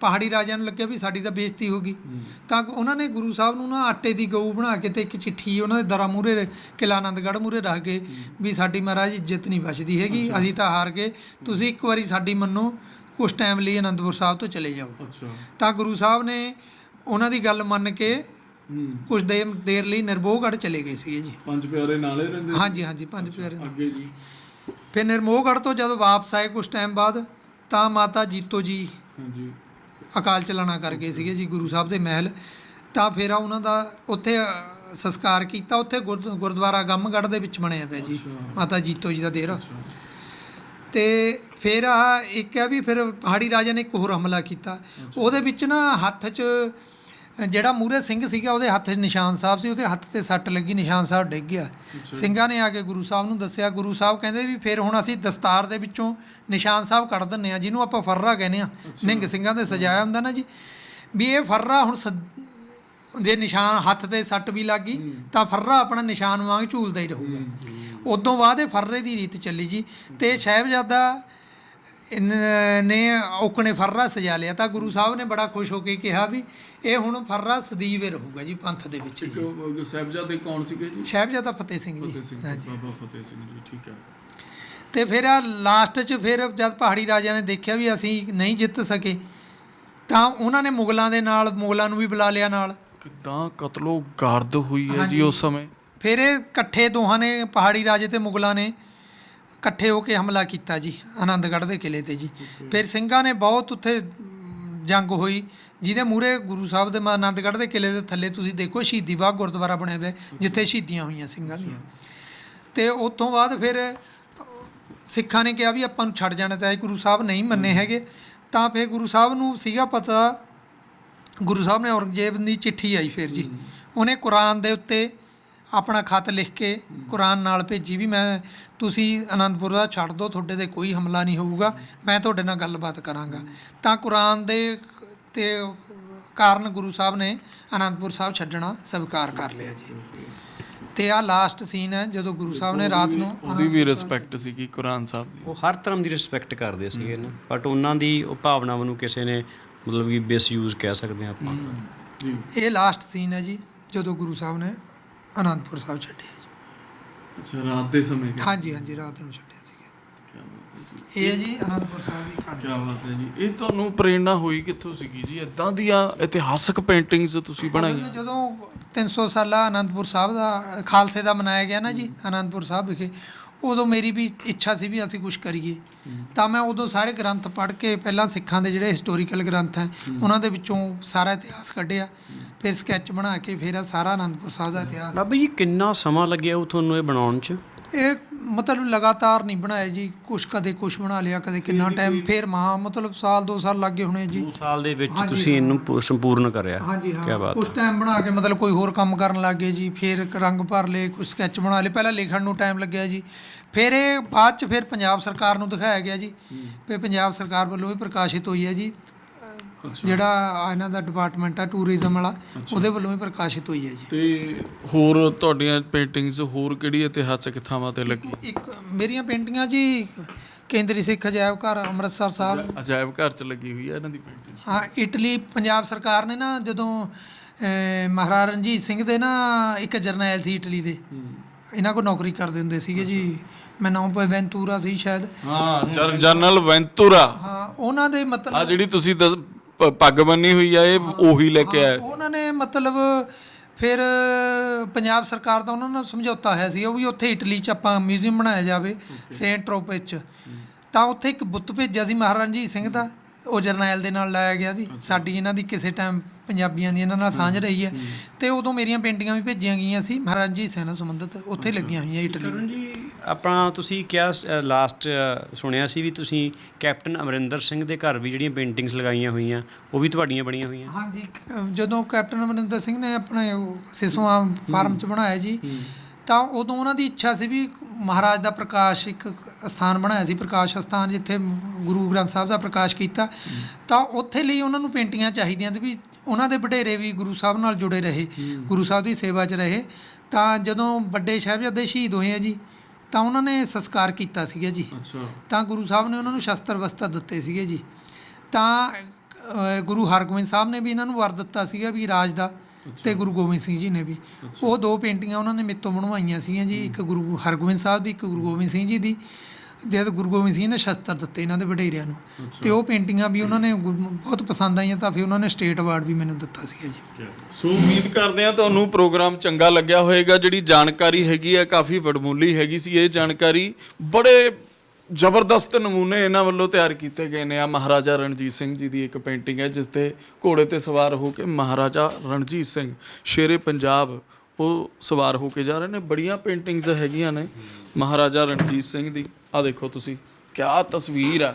ਪਹਾੜੀ ਰਾਜਿਆਂ ਨੂੰ ਲੱਗਿਆ ਵੀ ਸਾਡੀ ਤਾਂ ਬੇਇੱਜ਼ਤੀ ਹੋ ਗਈ। ਤਾਂ ਉਹਨਾਂ ਨੇ ਗੁਰੂ ਸਾਹਿਬ ਨੂੰ ਨਾ ਆਟੇ ਦੀ ਗਊ ਬਣਾ ਕੇ ਤੇ ਇੱਕ ਚਿੱਠੀ ਉਹਨਾਂ ਦੇ ਦਰਾ ਮੂਰੇ ਕਿਲਾ ਆਨੰਦਗੜ੍ਹ ਮੂਰੇ ਰੱਖ ਕੇ ਵੀ ਸਾਡੀ ਮਹਾਰਾਜ ਇੱਜ਼ਤ ਨਹੀਂ ਬਚਦੀ ਹੈਗੀ ਅਸੀਂ ਤਾਂ ਹਾਰ ਗਏ। ਤੁਸੀਂ ਇੱਕ ਵਾਰੀ ਸਾਡੀ ਮੰਨੋ ਕੁਝ ਟਾਈਮ ਲਈ ਅਨੰਦਪੁਰ ਸਾਹਿਬ ਤੋਂ ਚਲੇ ਜਾਓ। ਤਾਂ ਗੁਰੂ ਸਾਹਿਬ ਨੇ ਉਹਨਾਂ ਦੀ ਗੱਲ ਮੰਨ ਕੇ ਕੁਝ ਦੇਰ ਦੇਰ ਲਈ ਨਿਰਮੋਹਗੜ੍ਹ ਚਲੇ ਗਏ ਸੀਗੇ ਜੀ। ਪੰਜ ਪਿਆਰੇ ਨਾਲੇ ਰਹਿੰਦੇ ਸੀ? ਹਾਂਜੀ ਹਾਂਜੀ ਪੰਜ ਪਿਆਰੇ ਅੱਗੇ ਜੀ। ਫਿਰ ਨਿਰਮੋਹਗੜ੍ਹ ਤੋਂ ਜਦੋਂ ਵਾਪਸ ਆਏ ਕੁਝ ਟਾਈਮ ਬਾਅਦ ਤਾਂ ਮਾਤਾ ਜੀਤੋ ਜੀ ਹਾਂਜੀ। ਅਕਾਲ ਚਲਾਣਾ ਕਰ ਗਏ ਸੀਗੇ ਜੀ ਗੁਰੂ ਸਾਹਿਬ ਦੇ ਮਹਿਲ। ਤਾਂ ਫਿਰ ਆ ਉਹਨਾਂ ਦਾ ਉੱਥੇ ਸੰਸਕਾਰ ਕੀਤਾ। ਉੱਥੇ ਗੁਰਦ- ਗੁਰਦੁਆਰਾ ਗੰਮਗੜ੍ਹ ਦੇ ਵਿੱਚ ਬਣਿਆ ਪਿਆ ਜੀ ਮਾਤਾ ਜੀਤੋ ਜੀ ਦਾ ਦੇਰ। ਤੇ ਫਿਰ ਆ ਇੱਕ ਹੈ ਵੀ ਫਿਰ ਪਹਾੜੀ ਰਾਜਾ ਨੇ ਇੱਕ ਹੋਰ ਹਮਲਾ ਕੀਤਾ। ਉਹਦੇ ਵਿੱਚ ਨਾ ਹੱਥ 'ਚ ਜਿਹੜਾ ਮੂਰੇ ਸਿੰਘ ਸੀਗਾ ਉਹਦੇ ਹੱਥ 'ਚ ਨਿਸ਼ਾਨ ਸਾਹਿਬ ਸੀ ਉਹਦੇ ਹੱਥ ਤੇ ਸੱਟ ਲੱਗੀ ਨਿਸ਼ਾਨ ਸਾਹਿਬ ਡਿੱਗ ਗਿਆ। ਸਿੰਘਾਂ ਨੇ ਆ ਕੇ ਗੁਰੂ ਸਾਹਿਬ ਨੂੰ ਦੱਸਿਆ ਗੁਰੂ ਸਾਹਿਬ ਕਹਿੰਦੇ ਵੀ ਫਿਰ ਹੁਣ ਅਸੀਂ ਦਸਤਾਰ ਦੇ ਵਿੱਚੋਂ ਨਿਸ਼ਾਨ ਸਾਹਿਬ ਕੱਢ ਦਿੰਨੇ ਆ ਜਿਹਨੂੰ ਆਪਾਂ ਫਰਰਾ ਕਹਿੰਦੇ ਆ ਨਿੰਗ ਸਿੰਘਾਂ ਦੇ ਸਜਾਇਆ ਹੁੰਦਾ ਨਾ ਜੀ। ਵੀ ਇਹ ਫਰਰਾ ਹੁਣ ਜੇ ਨਿਸ਼ਾਨ ਹੱਥ ਤੇ ਸੱਟ ਵੀ ਲੱਗ ਤਾਂ ਫਰਰਾ ਆਪਣਾ ਨਿਸ਼ਾਨ ਵਾਂਗ ਝੂਲਦਾ ਹੀ ਰਹੂਗਾ। ਉਦੋਂ ਬਾਅਦ ਇਹ ਫਰਰੇ ਦੀ ਰੀਤ ਚੱਲੀ ਜੀ। ਤੇ ਸਾਹਿਬਜ਼ਾਦਾ ਨੇ ਔਕਣੇ ਫਰਰਾ ਸਜਾ ਲਿਆ। ਤਾਂ ਗੁਰੂ ਸਾਹਿਬ ਨੇ ਬੜਾ ਖੁਸ਼ ਹੋ ਕੇ ਕਿਹਾ ਵੀ ਇਹ ਹੁਣ ਫਰਰਾ ਸਦੀਵ ਰਹੂਗਾ ਜੀ ਪੰਥ ਦੇ ਵਿੱਚ ਜੀ। ਸਾਹਿਬਜ਼ਾਦੇ ਕੌਣ ਸੀਗੇ ਜੀ? ਸਾਹਿਬਜ਼ਾਦਾ ਫਤਿਹ ਸਿੰਘ ਜੀ। ਫਤਿਹ ਸਿੰਘ ਹਾਂਜੀ। ਬਾਬਾ ਫਤਿਹ ਸਿੰਘ ਜੀ ਠੀਕ ਹੈ। ਤੇ ਫਿਰ ਆ ਲਾਸਟ 'ਚ ਫਿਰ ਜਦ ਪਹਾੜੀ ਰਾਜਿਆਂ ਨੇ ਦੇਖਿਆ ਵੀ ਅਸੀਂ ਨਹੀਂ ਜਿੱਤ ਸਕੇ ਤਾਂ ਉਹਨਾਂ ਨੇ ਮੁਗਲਾਂ ਦੇ ਨਾਲ ਮੁਗਲਾਂ ਨੂੰ ਵੀ ਬੁਲਾ ਲਿਆ ਨਾਲ। ਕਿੱਦਾਂ ਕਤਲੋ ਗਰਦ ਹੋਈ ਹੈ ਜੀ ਉਸ ਸਮੇਂ? ਫਿਰ ਇਹ ਇਕੱਠੇ ਦੋਹਾਂ ਨੇ ਪਹਾੜੀ ਰਾਜੇ ਤੇ ਮੁਗਲਾਂ ਨੇ ਇਕੱਠੇ ਹੋ ਕੇ ਹਮਲਾ ਕੀਤਾ ਜੀ ਆਨੰਦਗੜ੍ਹ ਦੇ ਕਿਲੇ ਤੇ ਜੀ। ਫਿਰ ਸਿੰਘਾਂ ਨੇ ਬਹੁਤ ਉੱਥੇ ਜੰਗ ਹੋਈ ਜਿਹਦੇ ਮੂਰੇ ਗੁਰੂ ਸਾਹਿਬ ਦੇ ਆਨੰਦਗੜ੍ਹ ਦੇ ਕਿਲੇ ਦੇ ਥੱਲੇ ਤੁਸੀਂ ਦੇਖੋ ਸ਼ਹੀਦੀ ਬਾਗ ਗੁਰਦੁਆਰਾ ਬਣਿਆ ਹੋਇਆ ਜਿੱਥੇ ਸ਼ਹੀਦੀਆਂ ਹੋਈਆਂ ਸਿੰਘਾਂ ਦੀਆਂ। ਤੇ ਉਸ ਤੋਂ ਬਾਅਦ ਫਿਰ ਸਿੱਖਾਂ ਨੇ ਕਿਹਾ ਵੀ ਆਪਾਂ ਨੂੰ ਛੱਡ ਜਾਣਾ ਚਾਹੀਦਾ ਗੁਰੂ ਸਾਹਿਬ ਨਹੀਂ ਮੰਨੇ ਹੈਗੇ ਤਾਂ ਫਿਰ ਗੁਰੂ ਸਾਹਿਬ ਨੂੰ ਸੀਗਾ ਪਤਾ ਗੁਰੂ ਸਾਹਿਬ ਨੇ ਔਰੰਗਜ਼ੇਬ ਦੀ ਚਿੱਠੀ ਆਈ ਫਿਰ ਜੀ। ਉਹਨੇ ਕੁਰਾਨ ਦੇ ਉੱਤੇ ਆਪਣਾ ਖਤ ਲਿਖ ਕੇ ਕੁਰਾਨ ਨਾਲ ਭੇਜੀ ਵੀ ਮੈਂ ਤੁਸੀਂ ਆਨੰਦਪੁਰ ਦਾ ਛੱਡ ਦਿਓ ਤੁਹਾਡੇ ਤੇ ਕੋਈ ਹਮਲਾ ਨਹੀਂ ਹੋਊਗਾ ਮੈਂ ਤੁਹਾਡੇ ਨਾਲ ਗੱਲਬਾਤ ਕਰਾਂਗਾ। ਤਾਂ ਕੁਰਾਨ ਦੇ ਤੇ ਕਾਰਨ ਗੁਰੂ ਸਾਹਿਬ ਨੇ ਆਨੰਦਪੁਰ ਸਾਹਿਬ ਛੱਡਣਾ ਸਵੀਕਾਰ ਕਰ ਲਿਆ ਜੀ। ਤੇ ਆ ਲਾਸਟ ਸੀਨ ਹੈ ਜਦੋਂ ਗੁਰੂ ਸਾਹਿਬ ਨੇ ਰਾਤ ਨੂੰ ਉਹਦੀ ਵੀ ਰਿਸਪੈਕਟ ਸੀਗੀ ਕੁਰਾਨ ਸਾਹਿਬ ਦੀ। ਉਹ ਹਰ ਧਰਮ ਦੀ ਰਿਸਪੈਕਟ ਕਰਦੇ ਸੀਗੇ ਨਾ ਬਟ ਉਹਨਾਂ ਦੀ ਉਹ ਭਾਵਨਾਵਾਂ ਨੂੰ ਕਿਸੇ ਨੇ ਮਤਲਬ ਕਿ ਮਿਸਯੂਜ਼ ਕਹਿ ਸਕਦੇ ਆ ਆਪਾਂ। ਜੀ। ਇਹ ਲਾਸਟ ਸੀਨ ਹੈ ਜੀ ਜਦੋਂ ਗੁਰੂ ਸਾਹਿਬ ਨੇ ਆਨੰਦਪੁਰ ਸਾਹਿਬ ਛੱਡਿਆ ਜੀ। ਅੱਛਾ ਰਾਤ ਦੇ ਸਮੇਂ ਕੀ ਹਾਂਜੀ ਹਾਂਜੀ ਰਾਤ ਨੂੰ ਛੱਡਿਆ ਸੀਗਾ। ਇਹ ਹੈ ਜੀ। ਆਨੰਦਪੁਰ ਸਾਹਿਬ ਦੀ ਕਹਾਣੀ। ਬਾਤ ਹੈ ਜੀ। ਇਹ ਤੁਹਾਨੂੰ ਪ੍ਰੇਰਣਾ ਹੋਈ ਕਿੱਥੋਂ ਸੀਗੀ ਜੀ? ਇਦਾਂ ਦੀਆਂ ਇਤਿਹਾਸਕ ਪੇਂਟਿੰਗਸ ਤੁਸੀਂ ਬਣਾਈਆਂ? ਜਦੋਂ 300 ਸਾਲਾ ਆਨੰਦਪੁਰ ਸਾਹਿਬ ਦਾ ਖਾਲਸੇ ਦਾ ਮਨਾਇਆ ਗਿਆ ਨਾ ਜੀ ਆਨੰਦਪੁਰ ਸਾਹਿਬ ਵਿਖੇ ਉਦੋਂ ਮੇਰੀ ਵੀ ਇੱਛਾ ਸੀ ਵੀ ਅਸੀਂ ਕੁਝ ਕਰੀਏ। ਤਾਂ ਮੈਂ ਉਦੋਂ ਸਾਰੇ ਗ੍ਰੰਥ ਪੜ੍ਹ ਕੇ ਪਹਿਲਾਂ ਸਿੱਖਾਂ ਦੇ ਜਿਹੜੇ ਹਿਸਟੋਰੀਕਲ ਗ੍ਰੰਥ ਹੈ ਉਹਨਾਂ ਦੇ ਵਿੱਚੋਂ ਸਾਰਾ ਇਤਿਹਾਸ ਕੱਢਿਆ। ਫਿਰ ਸਕੈਚ ਬਣਾ ਕੇ ਫਿਰ ਇਹ ਸਾਰਾ ਆਨੰਦਪੁਰ ਸਾਹਿਬ ਦਾ ਇਤਿਹਾਸ। ਬਾਬਾ ਜੀ ਕਿੰਨਾ ਸਮਾਂ ਲੱਗਿਆ ਉਹ ਤੁਹਾਨੂੰ ਇਹ ਬਣਾਉਣ 'ਚ? ਇਹ ਮਤਲਬ ਲਗਾਤਾਰ ਨਹੀਂ ਬਣਾਇਆ ਜੀ ਕੁਛ ਕਦੇ ਕੁਛ ਬਣਾ ਲਿਆ ਕਦੇ ਕਿੰਨਾ ਟਾਈਮ ਫਿਰ ਮਹਾ ਮਤਲਬ ਸਾਲ ਦੋ ਸਾਲ ਲੱਗੇ ਹੋਣੇ ਜੀ। 2 ਸਾਲ ਦੇ ਵਿੱਚ ਤੁਸੀਂ ਇਹਨੂੰ ਪੂ- ਸੰਪੂਰਨ ਕਰਿਆ। ਹਾਂਜੀ ਹਾਂ। ਬਾਤ ਉਸ ਟਾਈਮ ਬਣਾ ਕੇ ਮਤਲਬ ਕੋਈ ਹੋਰ ਕੰਮ ਕਰਨ ਲੱਗ ਗਏ ਜੀ ਫਿਰ ਇੱਕ ਰੰਗ ਭਰ ਲਏ ਕੁਝ ਸਕੈਚ ਬਣਾ ਲਏ। ਪਹਿਲਾਂ ਲਿਖਣ ਨੂੰ ਟਾਈਮ ਲੱਗਿਆ ਜੀ। ਫਿਰ ਇਹ ਬਾਅਦ ਚ ਫਿਰ ਪੰਜਾਬ ਸਰਕਾਰ ਨੂੰ ਦਿਖਾਇਆ ਗਿਆ ਜੀ। ਫਿਰ ਪੰਜਾਬ ਸਰਕਾਰ ਵੱਲੋਂ ਵੀ ਪ੍ਰਕਾਸ਼ਿਤ ਹੋਈ ਹੈ ਜੀ। ਜਿਹੜਾ ਆ ਇਹਨਾਂ ਦਾ ਡਿਪਾਰਟਮੈਂਟ ਆ ਟੂਰਿਜ਼ਮ ਵਾਲਾ ਉਹਦੇ ਵੱਲੋਂ ਵੀ ਪ੍ਰਕਾਸ਼ਿਤ ਹੋਈ ਹੈ ਜੀ। ਤੇ ਹੋਰ ਤੁਹਾਡੀਆਂ ਪੇਂਟਿੰਗਸ ਹੋਰ ਕਿਹੜੀ ਇਤਿਹਾਸਕ ਥਾਵਾਂ ਤੇ ਲੱਗੀ? ਇੱਕ ਮੇਰੀਆਂ ਪੇਂਟਿੰਗਾਂ ਜੀ ਕੇਂਦਰੀ ਸਿੱਖ ਅਜਾਇਬ ਘਰ ਅੰਮ੍ਰਿਤਸਰ ਸਾਹਿਬ। ਅਜਾਇਬ ਘਰ ਚ ਲੱਗੀ ਹੋਈ ਹੈ ਇਹਨਾਂ ਦੀ ਪੇਂਟਿੰਗ ਹਾਂ ਇਟਲੀ ਪੰਜਾਬ ਸਰਕਾਰ ਨੇ ਨਾ ਜਦੋਂ ਮਹਾਰਾਜਾ ਰਣਜੀਤ ਸਿੰਘ ਦੇ ਨਾ ਇੱਕ ਜਰਨੈਲ ਸੀ ਇਟਲੀ ਦੇ। ਇਹਨਾਂ ਕੋਲ ਨੌਕਰੀ ਕਰਦੇ ਹੁੰਦੇ ਸੀਗੇ ਜੀ। ਮੈਂ ਨਾਮ ਵੈਂਤੂਰਾ ਸੀ ਸ਼ਾਇਦ। ਹਾਂ ਜਰ- ਜਨਰਲ ਵੈਂਤੂਰਾ। ਹਾਂ ਉਹਨਾਂ ਦੇ ਆ ਮਤਲਬ ਜਿਹੜੀ ਤੁਸੀਂ ਪੱਗ ਬੰਨੀ ਹੋਈ ਆ ਇਹ ਉਹੀ ਲੈ ਕੇ ਆਇਆ ਸੀ। ਉਹਨਾਂ ਨੇ ਮਤਲਬ ਫਿਰ ਪੰਜਾਬ ਸਰਕਾਰ ਦਾ ਉਹਨਾਂ ਨੂੰ ਸਮਝੌਤਾ ਹੋਇਆ ਸੀ ਉਹ ਵੀ ਉੱਥੇ ਇਟਲੀ 'ਚ ਆਪਾਂ ਮਿਊਜ਼ੀਅਮ ਬਣਾਇਆ ਜਾਵੇ ਸੇਂਟ ਟ੍ਰੋਪੇ 'ਚ। ਤਾਂ ਉੱਥੇ ਇੱਕ ਬੁੱਤ ਭੇਜਿਆ ਸੀ ਮਹਾਰਾਜਾ ਰਣਜੀਤ ਸਿੰਘ ਦਾ ਉਹ ਜਰਨੈਲ ਦੇ ਨਾਲ ਲਾਇਆ ਗਿਆ ਵੀ ਸਾਡੀ ਇਹਨਾਂ ਦੀ ਕਿਸੇ ਟਾਈਮ ਪੰਜਾਬੀਆਂ ਦੀ ਇਹਨਾਂ ਨਾਲ ਸਾਂਝ ਰਹੀ ਹੈ। ਤੇ ਉਦੋਂ ਮੇਰੀਆਂ ਪੇਂਟਿੰਗਾਂ ਵੀ ਭੇਜੀਆਂ ਗਈਆਂ ਸੀ ਮਹਾਰਾਜਾ ਰਣਜੀਤ ਸਿੰਘ ਨਾਲ ਸੰਬੰਧਿਤ ਉੱਥੇ ਲੱਗੀਆਂ ਹੋਈਆਂ ਇਟਲੀ। ਜੀ ਆਪਣਾ ਤੁਸੀਂ ਕਿਹਾ ਲਾਸਟ ਸੁਣਿਆ ਸੀ ਵੀ ਤੁਸੀਂ ਕੈਪਟਨ ਅਮਰਿੰਦਰ ਸਿੰਘ ਦੇ ਘਰ ਵੀ ਜਿਹੜੀਆਂ ਪੇਂਟਿੰਗਸ ਲਗਾਈਆਂ ਹੋਈਆਂ ਉਹ ਵੀ ਤੁਹਾਡੀਆਂ ਬਣੀਆਂ ਹੋਈਆਂ? ਹਾਂਜੀ ਜਦੋਂ ਕੈਪਟਨ ਅਮਰਿੰਦਰ ਸਿੰਘ ਨੇ ਆਪਣੇ ਸਿਸੋਆ ਫਾਰਮ 'ਚ ਬਣਾਇਆ ਜੀ ਤਾਂ ਉਦੋਂ ਉਹਨਾਂ ਦੀ ਇੱਛਾ ਸੀ ਵੀ ਮਹਾਰਾਜ ਦਾ ਪ੍ਰਕਾਸ਼ ਇੱਕ ਸਥਾਨ ਬਣਾਇਆ ਸੀ ਪ੍ਰਕਾਸ਼ ਸਥਾਨ ਜਿੱਥੇ ਗੁਰੂ ਗ੍ਰੰਥ ਸਾਹਿਬ ਦਾ ਪ੍ਰਕਾਸ਼ ਕੀਤਾ। ਤਾਂ ਉੱਥੇ ਲਈ ਉਹਨਾਂ ਨੂੰ ਪੇਂਟਿੰਗਾਂ ਚਾਹੀਦੀਆਂ ਸੀ ਵੀ ਉਹਨਾਂ ਦੇ ਵਡੇਰੇ ਵੀ ਗੁਰੂ ਸਾਹਿਬ ਨਾਲ ਜੁੜੇ ਰਹੇ ਗੁਰੂ ਸਾਹਿਬ ਦੀ ਸੇਵਾ 'ਚ ਰਹੇ। ਤਾਂ ਜਦੋਂ ਵੱਡੇ ਸਾਹਿਬਜ਼ਾਦੇ ਸ਼ਹੀਦ ਹੋਏ ਆ ਜੀ ਤਾਂ ਉਹਨਾਂ ਨੇ ਸੰਸਕਾਰ ਕੀਤਾ ਸੀਗਾ ਜੀ। ਅੱਛਾ। ਤਾਂ ਗੁਰੂ ਸਾਹਿਬ ਨੇ ਉਹਨਾਂ ਨੂੰ ਸ਼ਸਤਰ ਵਸਤਰ ਦਿੱਤੇ ਸੀਗੇ ਜੀ। ਤਾਂ ਗੁਰੂ ਹਰਗੋਬਿੰਦ ਸਾਹਿਬ ਨੇ ਵੀ ਇਹਨਾਂ ਨੂੰ ਵਰ ਦਿੱਤਾ ਸੀਗਾ ਵੀ ਰਾਜ ਦਾ ਤੇ ਗੁਰੂ ਗੋਬਿੰਦ ਸਿੰਘ ਜੀ ਨੇ ਵੀ। ਉਹ ਦੋ ਪੇਂਟਿੰਗਾਂ ਉਹਨਾਂ ਨੇ ਮੇਰੇ ਤੋਂ ਬਣਵਾਈਆਂ ਸੀਗੀਆਂ ਜੀ ਇੱਕ ਗੁਰੂ ਹਰਗੋਬਿੰਦ ਸਾਹਿਬ ਦੀ ਇੱਕ ਗੁਰੂ ਗੋਬਿੰਦ ਸਿੰਘ ਜੀ ਦੀ। ਜਦ ਗੁਰੂ ਗੋਬਿੰਦ ਸਿੰਘ ਨੇ ਸ਼ਸਤਰ ਦਿੱਤੇ ਇਹਨਾਂ ਦੇ ਵਡੇਰਿਆਂ ਨੂੰ। ਤੇ ਉਹ ਪੇਂਟਿੰਗਾਂ ਵੀ ਉਹਨਾਂ ਨੇ ਗੁਰੂ- ਬਹੁਤ ਪਸੰਦ ਆਈਆਂ ਤਾਂ ਫਿਰ ਉਹਨਾਂ ਨੇ ਸਟੇਟ ਅਵਾਰਡ ਵੀ ਮੈਨੂੰ ਦਿੱਤਾ ਸੀਗਾ ਜੀ। ਸੋ ਉਮੀਦ ਕਰਦੇ ਹਾਂ ਤੁਹਾਨੂੰ ਪ੍ਰੋਗਰਾਮ ਚੰਗਾ ਲੱਗਿਆ ਹੋਵੇਗਾ। ਜਿਹੜੀ ਜਾਣਕਾਰੀ ਹੈਗੀ ਹੈ ਕਾਫੀ ਵਡਮੁੱਲੀ ਹੈਗੀ ਸੀ ਇਹ ਜਾਣਕਾਰੀ। ਬੜੇ ਜ਼ਬਰਦਸਤ ਨਮੂਨੇ ਇਹਨਾਂ ਵੱਲੋਂ ਤਿਆਰ ਕੀਤੇ ਗਏ ਨੇ। ਆ ਮਹਾਰਾਜਾ ਰਣਜੀਤ ਸਿੰਘ ਜੀ ਦੀ ਇੱਕ ਪੇਂਟਿੰਗ ਹੈ ਜਿਸ ਤੇ ਘੋੜੇ ਤੇ ਸਵਾਰ ਹੋ ਕੇ ਮਹਾਰਾਜਾ ਰਣਜੀਤ ਸਿੰਘ ਸ਼ੇਰੇ ਪੰਜਾਬ ਉਹ ਸਵਾਰ ਹੋ ਕੇ ਜਾ ਰਹੇ ਨੇ। ਬੜੀਆਂ ਪੇਂਟਿੰਗਸ ਹੈਗੀਆਂ ਨੇ ਮਹਾਰਾਜਾ ਰਣਜੀਤ ਸਿੰਘ ਦੀ। ਆ ਦੇਖੋ ਤੁਸੀਂ। ਕਿਆ ਤਸਵੀਰ ਆ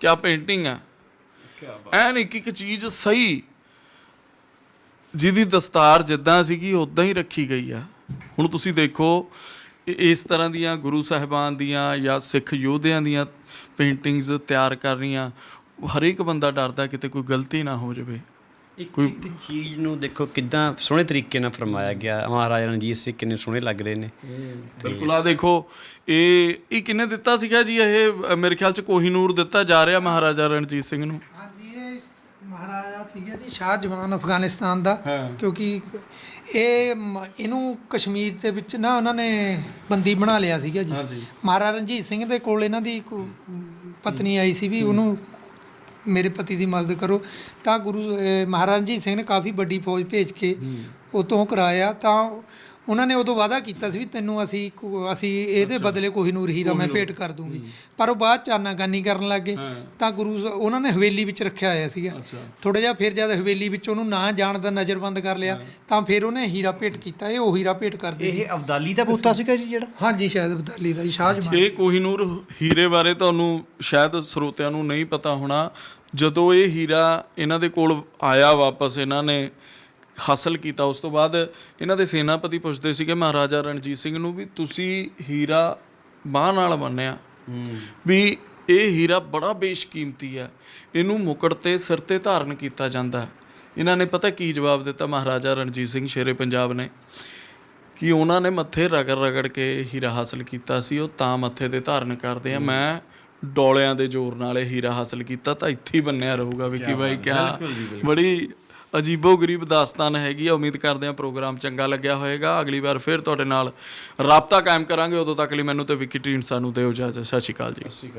ਕਿਆ ਪੇਂਟਿੰਗ ਆ। ਐਨ ਇੱਕ ਇੱਕ ਚੀਜ਼ ਸਹੀ ਜਿਹਦੀ ਦਸਤਾਰ ਜਿੱਦਾਂ ਸੀਗੀ ਉਦਾਂ ਹੀ ਰੱਖੀ ਗਈ ਆ। ਹੁਣ ਤੁਸੀਂ ਦੇਖੋ ਇਸ ਤਰ੍ਹਾਂ ਦੀਆਂ ਗੁਰੂ ਸਾਹਿਬਾਨ ਦੀਆਂ ਜਾਂ ਸਿੱਖ ਯੋਧਿਆਂ ਦੀਆਂ ਪੇਂਟਿੰਗਸ ਤਿਆਰ ਕਰ ਰਹੀਆਂ। ਹਰੇਕ ਬੰਦਾ ਡਰਦਾ ਕਿਤੇ ਕੋਈ ਗਲਤੀ ਨਾ ਹੋ ਜਾਵੇ। ਇੱਕ ਇੱਕ ਚੀਜ਼ ਨੂੰ ਦੇਖੋ ਕਿਦਾਂ ਸੋਹਣੇ ਤਰੀਕੇ ਨਾਲ ਫਰਮਾਇਆ ਗਿਆ। ਮਹਾਰਾਜਾ ਰਣਜੀਤ ਸਿੰਘ ਕਿੰਨੇ ਸੋਹਣੇ ਲੱਗ ਰਹੇ ਨੇ। ਬਿਲਕੁਲ। ਆ ਦੇਖੋ ਇਹ ਇਹ ਕਿੰਨੇ ਦਿੱਤਾ ਸੀਗਾ ਜੀ? ਇਹ ਮੇਰੇ ਖਿਆਲ ਚ ਕੋਹੀਨੂਰ ਦਿੱਤਾ ਜਾ ਰਿਹਾ ਮਹਾਰਾਜਾ ਰਣਜੀਤ ਸਿੰਘ ਨੂੰ। ਹਾਂਜੀ ਇਹ ਮਹਾਰਾਜਾ ਸੀਗਾ ਜੀ ਸ਼ਾਹ ਜਵਾਨ ਅਫਗਾਨਿਸਤਾਨ ਦਾ। ਕਿਉਂਕਿ ਇਹ ਇਹਨੂੰ ਕਸ਼ਮੀਰ ਦੇ ਵਿੱਚ ਨਾ ਉਹਨਾਂ ਨੇ ਬੰਦੀ ਬਣਾ ਲਿਆ ਸੀਗਾ ਜੀ। ਮਹਾਰਾਜਾ ਰਣਜੀਤ ਸਿੰਘ ਦੇ ਕੋਲ ਇਹਨਾਂ ਦੀ ਪਤਨੀ ਆਈ ਸੀ ਵੀ ਉਹਨੂੰ ਮੇਰੇ ਪਤੀ ਦੀ ਮਦਦ ਕਰੋ। ਤਾਂ ਗੁਰੂ ਮਹਾਰਾਜਾ ਰਣਜੀਤ ਸਿੰਘ ਨੇ ਕਾਫੀ ਵੱਡੀ ਫੌਜ ਭੇਜ ਕੇ ਉਤੋਂ ਕਰਾਇਆ। ਤਾਂ ਉਹਨਾਂ ਨੇ ਉਦੋਂ ਵਾਅਦਾ ਕੀਤਾ ਸੀ ਵੀ ਤੈਨੂੰ ਅਸੀਂ ਕੋ- ਅਸੀਂ ਇਹਦੇ ਬਦਲੇ ਕੋਹੀਨੂਰ ਹੀਰਾ ਮੈਂ ਭੇਟ ਕਰ ਦੂੰਗੀ। ਪਰ ਉਹ ਬਾਅਦ ਚ ਆਨਾਕਾਨੀ ਕਰਨ ਲੱਗੇ ਤਾਂ ਗੁਰੂ ਸ- ਉਹਨਾਂ ਨੇ ਹਵੇਲੀ ਵਿੱਚ ਰੱਖਿਆ ਹੋਇਆ ਸੀਗਾ। ਥੋੜਾ ਜਿਹਾ ਫਿਰ ਜਦ ਹਵੇਲੀ ਵਿੱਚ ਉਹਨੂੰ ਨਾ ਜਾਣ ਦਾ ਨਜ਼ਰਬੰਦ ਕਰ ਲਿਆ ਤਾਂ ਫਿਰ ਉਹਨੇ ਹੀਰਾ ਭੇਟ ਕੀਤਾ। ਇਹ ਉਹ ਹੀਰਾ ਭੇਟ ਕਰ ਦਿੱਤੀ ਇਹ ਅਬਦਾਲੀ ਦਾ ਪੁੱਤਾ ਸੀਗਾ ਜੀ ਜਿਹੜਾ? ਹਾਂਜੀ ਸ਼ਾਇਦ ਬਦਾਲੀ ਦਾ ਜੀ ਸ਼ਾਹਜਮਾਨ ਇਹ ਕੋਹੀਨੂਰ ਹੀਰੇ ਬਾਰੇ ਤੁਹਾਨੂੰ ਸ਼ਾਇਦ ਸਰੋਤਿਆਂ ਨੂੰ ਨਹੀਂ ਪਤਾ ਹੋਣਾ। ਜਦੋਂ ਇਹ ਹੀਰਾ ਇਹਨਾਂ ਦੇ ਕੋਲ ਆਇਆ ਵਾਪਸ ਇਹਨਾਂ ਨੇ ਹਾਸਲ ਕੀਤਾ। ਉਸ ਤੋਂ ਬਾਅਦ ਇਹਨਾਂ ਦੇ ਸੈਨਾਪਤੀ ਪੁੱਛਦੇ ਸੀਗੇ ਮਹਾਰਾਜਾ ਰਣਜੀਤ ਸਿੰਘ ਨੂੰ ਵੀ ਤੁਸੀਂ ਹੀਰਾ ਬਾਹ ਨਾਲ ਬੰਨਿਆ ਵੀ ਇਹ ਹੀਰਾ ਬੜਾ ਬੇਸ਼ਕੀਮਤੀ ਹੈ। ਇਹਨੂੰ ਮੁਕਟ ਤੇ ਸਿਰ ਤੇ ਧਾਰਨ ਕੀਤਾ ਜਾਂਦਾ। ਇਹਨਾਂ ਨੇ ਪਤਾ ਕੀ ਜਵਾਬ ਦਿੱਤਾ? ਮਹਾਰਾਜਾ ਰਣਜੀਤ ਸਿੰਘ ਸ਼ੇਰੇ ਪੰਜਾਬ ਨੇ ਕਿ ਉਹਨਾਂ ਨੇ ਮੱਥੇ ਰਗੜ ਰਗੜ ਕੇ ਹੀਰਾ ਹਾਸਲ ਕੀਤਾ ਸੀ। ਉਹ ਤਾਂ ਮੱਥੇ ਤੇ ਧਾਰਨ ਕਰਦੇ ਆ। ਮੈਂ ਡੋਲਿਆਂ ਦੇ ਜ਼ੋਰ ਨਾਲ ਇਹ ਹੀਰਾ ਹਾਸਲ ਕੀਤਾ ਤਾਂ ਇੱਥੇ ਹੀ ਬੰਨਿਆ ਰਹੂਗਾ। ਵਿੱਕੀ ਬਾਈ ਕਿਆ ਬੜੀ ਅਜੀਬੋ ਗਰੀਬ ਦਾਸਤਾਨ ਹੈਗੀ ਆ। ਉਮੀਦ ਕਰਦੇ ਆ ਪ੍ਰੋਗਰਾਮ ਚੰਗਾ ਲੱਗਿਆ ਹੋਵੇਗਾ ਅਗਲੀ ਵਾਰ ਫਿਰ ਤੁਹਾਡੇ ਨਾਲ ਰਾਬਤਾ ਕਾਇਮ ਕਰਾਂਗੇ। ਉਦੋਂ ਤੱਕ ਲਈ ਮੈਨੂੰ ਤੇ ਵਿੱਕੀ ਢੀਂਡਸਾ ਨੂੰ ਦਿਓ ਇਜਾਜ਼ਤ। ਸਤਿ ਸ਼੍ਰੀ ਅਕਾਲ ਜੀ।